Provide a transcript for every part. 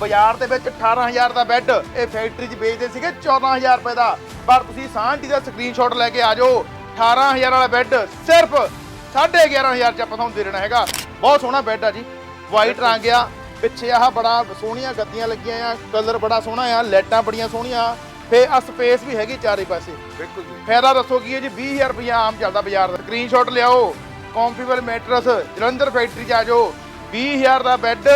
ਬਾਜ਼ਾਰ ਦੇ ਵਿੱਚ 18000 ਦਾ ਬੈੱਡ ਇਹ ਫੈਕਟਰੀ 'ਚ ਵੇਚਦੇ ਸੀਗੇ 14000 ਰੁਪਏ ਦਾ। ਪਰ ਤੁਸੀਂ ਸਾਂਢੀ ਦਾ ਸਕਰੀਨਸ਼ਾਟ ਲੈ ਕੇ ਆ ਜਾਓ 18000 ਵਾਲਾ ਬੈੱਡ ਸਿਰਫ 11500 ਚ ਆਪਾਂ ਤੁਹਾਨੂੰ ਦੇ ਦੇਣਾ ਹੈਗਾ। ਬਹੁਤ ਸੋਹਣਾ ਬੈੱਡ ਆ ਜੀ ਵਾਈਟ ਰੰਗ ਆ ਪਿੱਛੇ ਆਹ ਬੜਾ ਸੋਹਣੀਆਂ ਗੱਦੀਆਂ ਲੱਗੀਆਂ ਆ ਕਲਰ ਬੜਾ ਸੋਹਣਾ ਆ ਲਾਈਟਾਂ ਬੜੀਆਂ ਸੋਹਣੀਆਂ ਫੇ ਆ ਸਪੇਸ ਵੀ ਹੈਗੀ ਚਾਰੇ ਪਾਸੇ। ਬਿਲਕੁਲ ਜੀ। ਫਾਇਦਾ ਦੱਸੋ ਕੀ ਹੈ ਜੀ 20000 ਰੁਪਇਆ ਆਮ ਚੱਲਦਾ ਬਾਜ਼ਾਰ ਦਾ। ਸਕਰੀਨਸ਼ਾਟ ਲਿਆਓ ਕੰਫੀਬਲ ਮੈਟਰਸ ਜਲੰਧਰ ਫੈਕਟਰੀ ਚ ਆ ਜਾਓ 20000 ਦਾ ਬੈੱਡ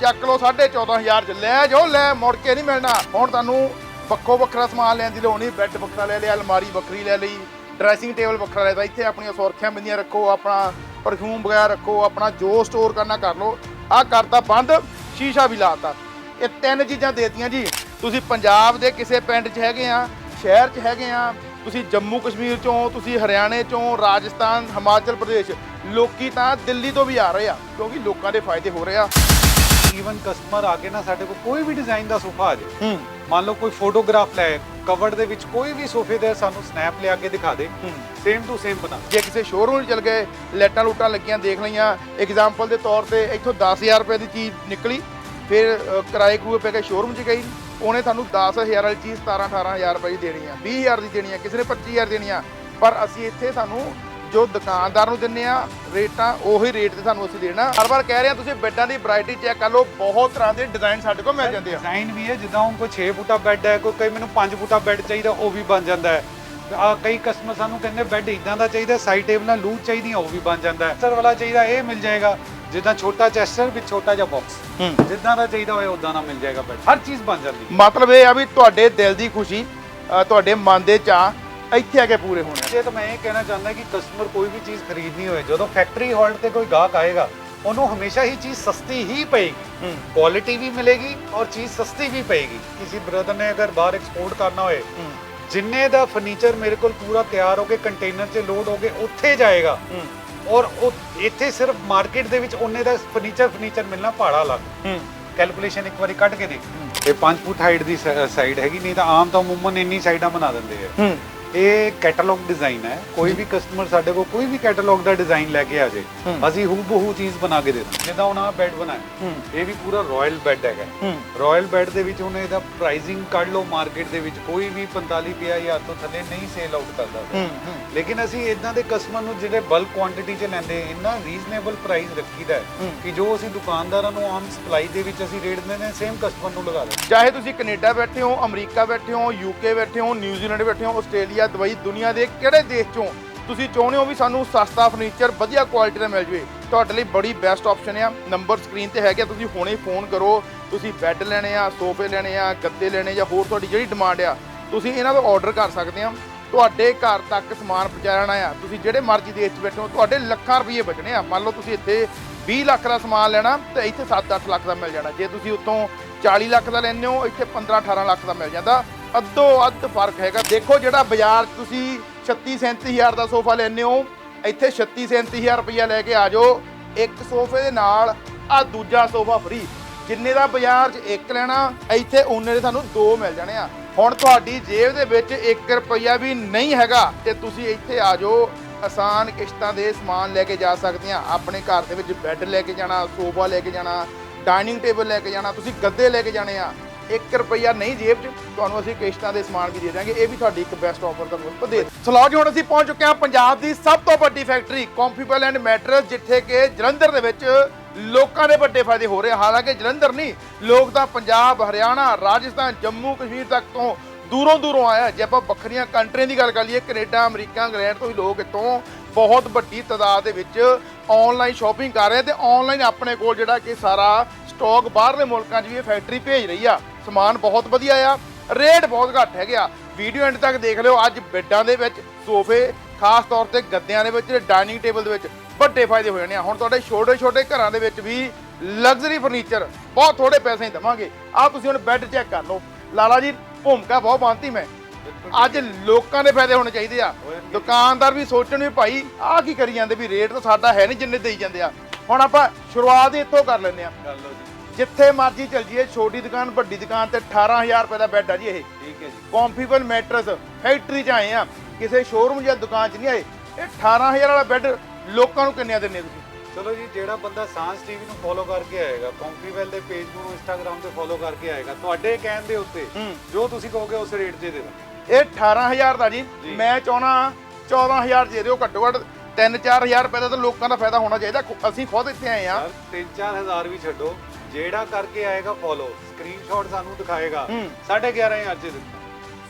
ਚੱਕ ਲਓ 14500 ਚ। ਲੈ ਜਾਓ, ਲੈ, ਮੁੜ ਕੇ ਨਹੀਂ ਮਿਲਣਾ। ਹੁਣ ਤੁਹਾਨੂੰ ਵੱਖੋ ਵੱਖਰਾ ਸਮਾਨ ਲੈਣ ਦੀ ਲੋੜ ਨਹੀਂ। ਬੈੱਡ ਵੱਖਰਾ ਲੈ ਲਿਆ, ਅਲਮਾਰੀ ਵੱਖਰੀ ਲੈ ਲਈ, ਡਰੈਸਿੰਗ ਟੇਬਲ ਵੱਖਰਾ ਲੈ ਤਾ ਇੱਥੇ ਆਪਣੀਆਂ ਸੁਰੱਖਿਆ ਬਿੰਦੀਆਂ ਰੱਖੋ, ਆਪਣਾ ਪਰਫਿਊਮ ਵਗੈਰਾ ਰੱਖੋ, ਆਪਣਾ ਜੋ ਸਟੋਰ ਕਰਨਾ ਕਰ ਲਓ। ਆਹ ਕਰਤਾ ਬੰਦ, ਸ਼ੀਸ਼ਾ ਵੀ ਲਾਤਾ ਇਹ ਤਿੰਨ ਚੀਜ਼ਾਂ ਦੇਤੀਆਂ ਜੀ। ਤੁਸੀਂ ਪੰਜਾਬ ਦੇ ਕਿਸੇ ਪਿੰਡ 'ਚ ਹੈਗੇ ਆ, ਸ਼ਹਿਰ 'ਚ ਹੈਗੇ ਆ, ਤੁਸੀਂ ਜੰਮੂ ਕਸ਼ਮੀਰ 'ਚੋਂ, ਤੁਸੀਂ ਹਰਿਆਣੇ 'ਚੋਂ, ਰਾਜਸਥਾਨ, ਹਿਮਾਚਲ ਪ੍ਰਦੇਸ਼, ਲੋਕੀ ਤਾਂ ਦਿੱਲੀ ਤੋਂ ਵੀ ਆ ਰਹੇ ਆ, ਕਿਉਂਕਿ ਲੋਕਾਂ ਦੇ ਫਾਇਦੇ ਹੋ ਰਹੇ ਆ। ਈਵਨ ਕਸਟਮਰ ਆ ਕੇ ਨਾ ਸਾਡੇ ਕੋਲ ਕੋਈ ਵੀ ਡਿਜ਼ਾਈਨ ਦਾ ਸੋਫਾ ਆ ਜਾਏ ਹੂੰ। ਮੰਨ ਲਓ ਕੋਈ ਫੋਟੋਗ੍ਰਾਫ ਲੈ ਕਵਰ ਦੇ ਵਿੱਚ ਕੋਈ ਵੀ ਸੋਫੇ ਦੇ ਸਾਨੂੰ ਸਨੈਪ ਲਿਆ ਕੇ ਦਿਖਾ ਦੇ ਸੇਮ ਟੂ ਸੇਮ ਬਣਾ। ਜੇ ਕਿਸੇ ਸ਼ੋਰੂਮ 'ਚ ਚਲ ਗਏ ਲੈਟਾਂ ਲੂਟਾਂ ਲੱਗੀਆਂ ਦੇਖ ਲਈਆਂ ਐਗਜ਼ਾਮਪਲ ਦੇ ਤੌਰ ਤੇ ਇੱਥੋਂ 10000 ਰੁਪਏ ਦੀ ਚੀਜ਼ ਨਿਕਲੀ ਫਿਰ ਅ, ਕਿਰਾਏ ਕਰੂਏ ਪੈ ਕੇ ਸ਼ੋਰੂਮ 'ਚ ਗਈ ਉਹਨੇ ਤੁਹਾਨੂੰ 10000 ਵਾਲੀ ਚੀਜ਼ 17 18000 ਰੁਪਏ ਦੀ ਦੇਣੀ ਆ 20000 ਦੀ ਦੇਣੀ ਆ ਕਿਸੇ ਨੇ 25000 ਦੇਣੀ ਆ ਪਰ ਅਸੀਂ ਇੱਥੇ ਸਾਨੂੰ ਜੋ ਦੁਕਾਨਦਾਰ ਨੂੰ ਦਿੰਨੇ ਆ ਰੇਟਾਂ ਉਹੀ ਰੇਟ ਤੇ ਸਾਨੂੰ ਅਸੀਂ ਦੇਣਾ। ਹਰ ਵਾਰ ਕਹਿ ਰਹੇ ਆ ਤੁਸੀਂ ਬੈੱਡਾਂ ਦੀ ਵੈਰਾਈਟੀ ਚੈੱਕ ਕਰ ਲਓ ਬਹੁਤ ਤਰ੍ਹਾਂ ਦੇ ਡਿਜ਼ਾਈਨ ਸਾਡੇ ਕੋਲ ਮਿਲ ਜਾਂਦੇ ਆ। ਡਿਜ਼ਾਈਨ ਵੀ ਹੈ ਜਿੱਦਾਂ ਹੁਣ ਕੋਈ 6 ਫੁੱਟਾ ਬੈੱਡ ਹੈ ਕੋਈ ਕਈ ਮੈਨੂੰ 5 ਫੁੱਟਾ ਬੈੱਡ ਚਾਹੀਦਾ ਉਹ ਵੀ ਬਣ ਜਾਂਦਾ ਹੈ। ਆ ਕਈ ਕਸਟਮਰ ਸਾਨੂੰ ਕਹਿੰਦੇ ਬੈੱਡ ਇਦਾਂ ਦਾ ਚਾਹੀਦਾ ਸਾਈਡ ਟੇਬਲਾਂ ਲੂਜ਼ ਚਾਹੀਦੀਆਂ ਉਹ ਵੀ ਬਣ ਜਾਂਦਾ ਹੈ। ਚੈਸਟਰ ਵਾਲਾ ਚਾਹੀਦਾ ਇਹ ਮਿਲ ਜਾਏਗਾ। ਜਿੱਦਾਂ ਛੋਟਾ ਚੈਸਟਰ ਵਿੱਚ ਛੋਟਾ ਜਿਹਾ ਬਾਕਸ ਜਿੱਦਾਂ ਦਾ ਚਾਹੀਦਾ ਹੋਏ ਉਦਾਂ ਦਾ ਮਿਲ ਜਾਏਗਾ ਬੈੱਡ ਹਰ ਚੀਜ਼ ਬਣ ਜਾਂਦੀ ਮਤਲਬ ਇਹ ਆ ਵੀ ਤੁਹਾਡੇ ਦਿਲ ਦੀ ਖੁਸ਼ੀ ਤੁਹਾਡੇ ਮਨ ਦੇ ਚਾਹ ਇੱਥੇ ਆ ਕੇ ਪੂਰੇ ਹੋਣੇ ਜੇ ਤਾਂ ਮੈਂ ਇਹ ਕਹਿਣਾ ਚਾਹੁੰਦਾ ਕਿ ਕਸਟਮਰ ਕੋਈ ਵੀ ਚੀਜ਼ ਖਰੀਦਣੀ ਹੋਵੇ ਜਦੋਂ ਫੈਕਟਰੀ ਹਾਲਟ ਤੇ ਕੋਈ ਗਾਹਕ ਆਏਗਾ ਉਹਨੂੰ ਹਮੇਸ਼ਾ ਹੀ ਚੀਜ਼ ਸਸਤੀ ਹੀ ਪਏਗੀ। ਕੁਆਲਿਟੀ ਵੀ ਮਿਲੇਗੀ ਔਰ ਚੀਜ਼ ਸਸਤੀ ਵੀ ਪਏਗੀ। ਕਿਸੇ ਬ੍ਰਦਰ ਨੇ ਅਗਰ ਬਾਹਰ ਐਕਸਪੋਰਟ ਕਰਨਾ ਹੋਏ ਜਿੰਨੇ ਦਾ ਫਰਨੀਚਰ ਮੇਰੇ ਕੋਲ ਪੂਰਾ ਤਿਆਰ ਹੋ ਕੇ ਕੰਟੇਨਰ 'ਚ ਲੋਡ ਹੋ ਕੇ ਉੱਥੇ ਜਾਏਗਾ ਔਰ ਉਹ ਇੱਥੇ ਸਿਰਫ ਮਾਰਕੀਟ ਦੇ ਵਿੱਚ ਉਹਨੇ ਦਾ ਫਰਨੀਚਰ ਫਰਨੀਚਰ ਮਿਲਣਾ ਪਹਾੜਾ ਲੱਗ ਕੈਲਕੂਲੇਸ਼ਨ ਇੱਕ ਵਾਰੀ ਕੱਢ ਕੇ ਦੇਖ। ਇਹ 5 ਫੁੱਟ ਹਾਈਟ ਦੀ ਸਾਈਡ ਹੈਗੀ ਨਹੀਂ ਤਾਂ ਆਮ ਤਾਂ ਅਮੂਮਨ ਇੰਨੀ ਸਾਈਡਾਂ ਬਣਾ ਦਿੰਦੇ ਆ। ਇਹ ਕੈਟਲੌਗ ਡਿਜ਼ਾਈਨ ਹੈ। ਕੋਈ ਵੀ ਕਸਟਮਰ ਸਾਡੇ ਕੋਲ ਕੋਈ ਵੀ ਕੈਟਲੌਗ ਦਾ ਡਿਜ਼ਾਈਨ ਲੈ ਕੇ ਆ ਹੂੰ। ਅਸੀਂ ਹੂਬਹੂ ਚੀਜ਼ ਬਣਾ ਕੇ ਦੇ ਦਾਂ ਜਿੱਦਾਂ ਹੁਣ ਆਹ ਬੈੱਡ ਬਣਾਇਆ ਹੂੰ। ਇਹ ਵੀ ਪੂਰਾ ਰਾਇਲ ਬੈੱਡ ਹੈਗਾ। ਹੂੰ। ਰਾਇਲ ਬੈੱਡ ਦੇ ਵਿੱਚ ਉਹਨੇ ਇਹਦਾ ਪ੍ਰਾਈਸਿੰਗ ਕੱਢ ਲਓ ਮਾਰਕੀਟ ਦੇ ਵਿੱਚ ਕੋਈ ਵੀ 45 ਹਜ਼ਾਰ ਤੋਂ ਥੱਲੇ ਨਹੀਂ ਸੇਲ ਆਊਟ ਕਰਦਾ ਹੂੰ ਹੂੰ। ਲੇਕਿਨ ਅਸੀਂ ਇਦਾਂ ਦੇ ਕਸਟਮਰ ਨੂੰ ਜਿਹੜੇ ਬਲਕ ਕੁਆਂਟੀਟੀ 'ਚ ਲੈਂਦੇ ਇੰਨਾ ਰੀਜ਼ਨੇਬਲ ਪ੍ਰਾਈਸ ਰੱਖੀਦਾ ਹੈ ਹੂੰ। ਕਿ ਜੋ ਅਸੀਂ ਦੁਕਾਨਦਾਰਾਂ ਨੂੰ ਆਮ ਸਪਲਾਈ ਦੇ ਵਿੱਚ ਅਸੀਂ ਰੇਟ ਦਿੰਦੇ ਨੇ ਸੇਮ ਕਸਟਮਰ ਨੂੰ ਲਗਾ ਦਿੰਦੇ ਚਾਹੇ ਤੁਸੀਂ ਕੈਨੇਡਾ ਬੈਠੇ ਹੋ ਅਮਰੀਕਾ ਬੈਠੇ ਹੋ ਯੂਕੇ ਬੈਠੇ ਹੋ ਨਿਊਜ਼ੀਲੈਂਡ ਬੈਠੇ ਹੋ ਆਸਟ੍ਰੇਲੀਆ ਦੁਬਈ ਦੁਨੀਆ ਦੇ ਕਿਹੜੇ ਦੇਸ਼ ਚੋਂ? ਤੁਸੀਂ ਚਾਹੁੰਦੇ ਹੋ ਵੀ ਸਾਨੂੰ ਸਸਤਾ ਫਰਨੀਚਰ ਵਧੀਆ ਕੁਆਲਿਟੀ ਦਾ ਮਿਲ ਜਵੇ? ਤੁਹਾਡੇ ਲਈ ਬੜੀ ਬੈਸਟ ਆਪਸ਼ਨ ਆ। ਨੰਬਰ ਸਕਰੀਨ ਤੇ ਹੈਗਾ ਤੁਸੀਂ ਹੁਣੇ ਫੋਨ ਕਰੋ। ਤੁਸੀਂ ਬੈੱਡ ਲੈਣੇ ਆ ਸੋਫੇ ਲੈਣੇ ਆ, ਗੱਦੇ ਲੈਣੇ ਜਾਂ ਹੋਰ ਤੁਹਾਡੀ ਜਿਹੜੀ ਡਿਮਾਂਡ ਆ, ਤੁਸੀਂ ਇਹਨਾਂ ਤੋਂ ਆਰਡਰ ਕਰ ਸਕਦੇ ਆ। ਤੁਹਾਡੇ ਘਰ ਤੱਕ ਸਮਾਨ ਪਹੁੰਚਾਉਣਾ ਆ। ਤੁਸੀਂ ਜਿਹੜੇ ਮਰਜ਼ੀ ਦੇਸ਼ 'ਚ ਬੈਠੋ ਤੁਹਾਡੇ ਲੱਖਾਂ ਰੁਪਏ ਬਚਣੇ ਆ। ਮੰਨ ਲਓ ਤੁਸੀਂ ਇੱਥੇ 20 ਲੱਖ ਦਾ ਸਮਾਨ ਲੈਣਾ, ਤੇ ਇੱਥੇ 7-8 ਲੱਖ ਦਾ ਮਿਲ ਜਾਣਾ। ਜੇ ਤੁਸੀਂ ਉੱਤੋਂ 40 ਲੱਖ ਦਾ ਲੈਂਦੇ ਹੋ, ਇੱਥੇ 15-18 ਲੱਖ ਦਾ ਮਿਲ ਜਾਂਦਾ। ਅੱਧੋ ਅੱਧ ਫ਼ਰਕ ਹੈਗਾ। ਦੇਖੋ ਜਿਹੜਾ ਬਾਜ਼ਾਰ 'ਚ ਤੁਸੀਂ 36 ਹਜ਼ਾਰ ਦਾ ਸੋਫਾ ਲੈਂਦੇ ਹੋ, ਇੱਥੇ 36 ਹਜ਼ਾਰ ਰੁਪਇਆ ਲੈ ਕੇ ਆ ਜਾਓ। ਇੱਕ ਸੋਫੇ ਦੇ ਨਾਲ ਆ ਦੂਜਾ ਸੋਫਾ ਫ੍ਰੀ ਜਿੰਨੇ ਦਾ ਬਾਜ਼ਾਰ 'ਚ ਇੱਕ ਲੈਣਾ, ਇੱਥੇ ਉਹਨੇ ਦੇ ਤੁਹਾਨੂੰ ਦੋ ਮਿਲ ਜਾਣੇ ਆ। ਹੁਣ ਤੁਹਾਡੀ ਜੇਬ ਦੇ ਵਿੱਚ 1 ਰੁਪਇਆ ਵੀ ਨਹੀਂ ਹੈਗਾ ਤੇ ਤੁਸੀਂ ਇੱਥੇ ਆ ਜਾਓ। ਆਸਾਨ ਕਿਸ਼ਤਾਂ ਦੇ ਸਮਾਨ ਲੈ ਕੇ ਜਾ ਸਕਦੇ ਆ। ਆਪਣੇ ਘਰ ਦੇ ਵਿੱਚ ਬੈੱਡ ਲੈ ਕੇ ਜਾਣਾ, ਸੋਫਾ ਲੈ ਕੇ ਜਾਣਾ ਡਾਈਨਿੰਗ ਟੇਬਲ ਲੈ ਕੇ ਜਾਣਾ, ਤੁਸੀਂ ਗੱਦੇ ਲੈ ਕੇ ਜਾਣੇ ਆ। 1 ਰੁਪਇਆ ਨਹੀਂ ਜੇਬ 'ਚ, ਤੁਹਾਨੂੰ ਅਸੀਂ ਕਿਸ਼ਤਾਂ ਦੇ ਸਮਾਨ ਵੀ ਦੇ ਦਾਂਗੇ ਇਹ ਵੀ ਤੁਹਾਡੀ ਇੱਕ ਬੈਸਟ ਆਫਰ ਤੁਹਾਨੂੰ ਆਪਾਂ ਦੇ ਸਲੋ ਜੀ, ਹੁਣ ਅਸੀਂ ਪਹੁੰਚ ਚੁੱਕੇ ਹਾਂ ਪੰਜਾਬ ਦੀ ਸਭ ਤੋਂ ਵੱਡੀ ਫੈਕਟਰੀ ਕੰਫੀਬਲ ਐਂਡ ਮੈਟਰਸ ਜਿੱਥੇ ਕਿ ਜਲੰਧਰ ਦੇ ਵਿੱਚ ਲੋਕਾਂ ਦੇ ਵੱਡੇ ਫਾਇਦੇ ਹੋ ਰਹੇ ਆ। ਹਾਲਾਂਕਿ ਜਲੰਧਰ ਨਹੀਂ, ਲੋਕ ਤਾਂ ਪੰਜਾਬ, ਹਰਿਆਣਾ, ਰਾਜਸਥਾਨ, ਜੰਮੂ, ਕਸ਼ਮੀਰ ਤੱਕ ਤੋਂ ਦੂਰੋਂ ਦੂਰੋਂ ਆਇਆ ਜੇ ਆਪਾਂ ਵੱਖਰੀਆਂ ਕੰਟਰੀਆਂ ਦੀ ਗੱਲ ਕਰ ਲਈਏ, ਕੈਨੇਡਾ, ਅਮਰੀਕਾ, ਇੰਗਲੈਂਡ ਤੋਂ ਹੀ ਲੋਕ ਇੱਥੋਂ ਬਹੁਤ ਵੱਡੀ ਤਾਦਾਦ ਦੇ ਵਿੱਚ ਆਨਲਾਈਨ ਸ਼ਾਪਿੰਗ ਕਰ ਰਹੇ ਆ ਤੇ ਆਨਲਾਈਨ ਆਪਣੇ ਕੋਲ ਜਿਹੜਾ ਕਿ ਸਾਰਾ ਸਟਾਕ ਬਾਹਰਲੇ ਮੁਲਕਾਂ 'ਚ ਵੀ ਇਹ ਫੈਕਟਰੀ ਭੇਜ ਰਹੀ ਆ। ਸਮਾਨ ਬਹੁਤ ਵਧੀਆ ਆ, ਰੇਟ ਬਹੁਤ ਘੱਟ ਹੈਗੇ ਆ। ਵੀਡੀਓ ਐਂਡ ਤੱਕ ਦੇਖ ਲਿਓ, ਅੱਜ ਬੈੱਡਾਂ ਦੇ ਵਿੱਚ ਸੋਫੇ, ਖਾਸ ਤੌਰ ਤੇ ਗੱਦਿਆਂ ਦੇ ਵਿੱਚ ਡਾਈਨਿੰਗ ਟੇਬਲ ਦੇ ਵਿੱਚ ਵੱਡੇ ਫਾਇਦੇ ਹੋ ਜਾਣੇ ਆ। ਹੁਣ ਤੁਹਾਡੇ ਛੋਟੇ ਛੋਟੇ ਘਰਾਂ ਦੇ ਵਿੱਚ ਵੀ ਲਗਜ਼ਰੀ ਫਰਨੀਚਰ ਬਹੁਤ ਥੋੜੇ ਪੈਸੇ ਹੀ ਦਵਾਂਗੇ। ਆ ਤੁਸੀਂ ਹੁਣ ਬੈੱਡ ਚੈੱਕ ਕਰ ਲਓ। ਲਾਲਾ ਜੀ, ਭੂਮਿਕਾ ਬਹੁਤ ਬੰਨਤੀ ਮੈਂ। ਅੱਜ ਲੋਕਾਂ ਦੇ ਫਾਇਦੇ ਹੋਣੇ ਚਾਹੀਦੇ ਆ। ਦੁਕਾਨਦਾਰ ਵੀ ਸੋਚਣ ਵੀ, ਭਾਈ, ਆਹ ਕੀ ਕਰੀ ਜਾਂਦੇ ਵੀ ਰੇਟ ਤਾਂ ਸਾਡਾ ਹੈ ਨਹੀਂ ਜਿੰਨੇ ਦੇਈ ਜਾਂਦੇ ਆ। ਹੁਣ ਆਪਾਂ ਸ਼ੁਰੂਆਤ ਇੱਥੋਂ ਕਰ ਲੈਂਦੇ ਆ। ਜਿੱਥੇ ਮਰਜ਼ੀ ਚਲ ਜੀਏ ਛੋਟੀ ਦੁਕਾਨ ਵੱਡੀ ਦੁਕਾਨ ਤੇ 18000 ਰੁਪਏ ਦਾ ਬੈੱਡ ਆ ਜੀ ਇਹ। ਠੀਕ ਹੈ ਜੀ। ਕੰਫੀਬਲ ਮੈਟਰਸ ਫੈਕਟਰੀ 'ਚ ਆਏ ਆ। ਕਿਸੇ ਸ਼ੋਰੂਮ ਜਾਂ ਦੁਕਾਨ 'ਚ ਨਹੀਂ ਆਏ। ਇਹ 18000 ਵਾਲਾ ਬੈੱਡ ਲੋਕਾਂ ਨੂੰ ਕਿੰਨਿਆਂ ਦਿੰਨੇ ਤੁਸੀਂ? ਚਲੋ ਜੀ ਜਿਹੜਾ ਬੰਦਾ ਸਾਂਸ ਟੀਵੀ ਨੂੰ ਫੋਲੋ ਕਰਕੇ ਆਏਗਾ ਕੰਪਨੀਵੈਲ ਦੇ ਪੇਜ ਨੂੰ ਇੰਸਟਾਗ੍ਰam ਤੇ ਫੋਲੋ ਕਰਕੇ ਆਏਗਾ ਤੁਹਾਡੇ ਕਹਿਣ ਦੇ ਉੱਤੇ। ਜੋ ਤੁਸੀਂ ਕਹੋਗੇ ਉਸ ਰੇਟ 'ਤੇ ਦੇ ਦਾਂਗੇ। ਇਹ 18000 ਦਾ ਜੀ। ਮੈਂ ਚਾਹਣਾ 14000 ਦੇ ਦਿਓ ਘੱਟੋ ਘੱਟ 3-4000 ਰੁਪਏ ਦਾ ਤਾਂ ਲੋਕਾਂ ਦਾ ਫਾਇਦਾ ਹੋਣਾ ਚਾਹੀਦਾ। ਅਸੀਂ ਖੁਦ ਇੱਥੇ ਆਏ ਆ ਸਰ 3-4000 ਵੀ ਛੱਡੋ। ਜਿਹੜਾ ਕਰਕੇ ਆਏਗਾ ਫੋਲੋ ਸਕਰੀਨਸ਼ਾਟ ਸਾਨੂੰ ਦਿਖਾਏਗਾ। ਹੂੰ। 11500 ਅੱਜ ਦਿੱਤਾ।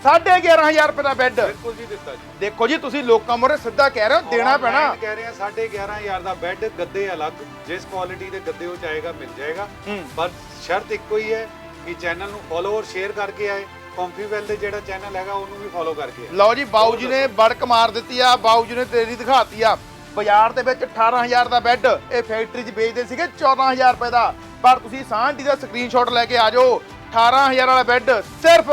11500 ਰੁਪਏ ਦਾ ਬੈੱਡ ਬਿਲਕੁਲ ਜੀ ਦਿੱਤਾ ਜੀ। ਦੇਖੋ ਜੀ ਤੁਸੀਂ ਲੋਕਾਂ ਮੋਰੇ ਸਿੱਧਾ ਕਹਿ ਰਹੇ ਹੋ ਦੇਣਾ ਪੈਣਾ। Online ਕਹਿ ਰਹੇ ਆ 11500 ਦਾ ਬੈੱਡ ਗੱਦੇ ਅਲੱਗ। ਜਿਸ ਕੁਆਲਿਟੀ ਦੇ ਗੱਦੇ ਉਹ ਚਾਹੇਗਾ ਮਿਲ ਜਾਏਗਾ। ਹੂੰ। ਪਰ ਸ਼ਰਤ ਇੱਕੋ ਹੀ ਹੈ ਕਿ ਚੈਨਲ ਨੂੰ ਫੋਲੋ ਔਰ ਸ਼ੇਅਰ ਕਰਕੇ ਆਏ। ਕੰਪਨੀਵੈਲ ਦੇ ਜਿਹੜਾ ਚੈਨਲ ਹੈਗਾ ਉਹਨੂੰ ਵੀ ਫੋਲੋ ਕਰਕੇ ਆਏ। ਲਓ ਜੀ ਬਾਊ ਜੀ ਨੇ ਬੜਕ ਮਾਰ ਦਿੱਤੀ ਆ ਬਾਊ ਜੀ ਨੇ ਤੇਰੀ ਦਿਖਾਤੀ ਆ। ਬਾਜ਼ਾਰ ਦੇ ਵਿੱਚ 18000 ਦਾ ਬੈੱਡ ਇਹ ਫੈਕਟਰੀ 'ਚ ਵੇਚਦੇ ਸੀਗੇ 14000 ਰੁਪਏ ਦਾ। ਪਰ ਤੁਸੀਂ ਸਾਂਢੀ ਦਾ ਸਕਰੀਨਸ਼ਾਟ ਲੈ ਕੇ ਆ ਜਾਓ। 18000 ਵਾਲਾ ਬੈੱਡ ਸਿਰਫ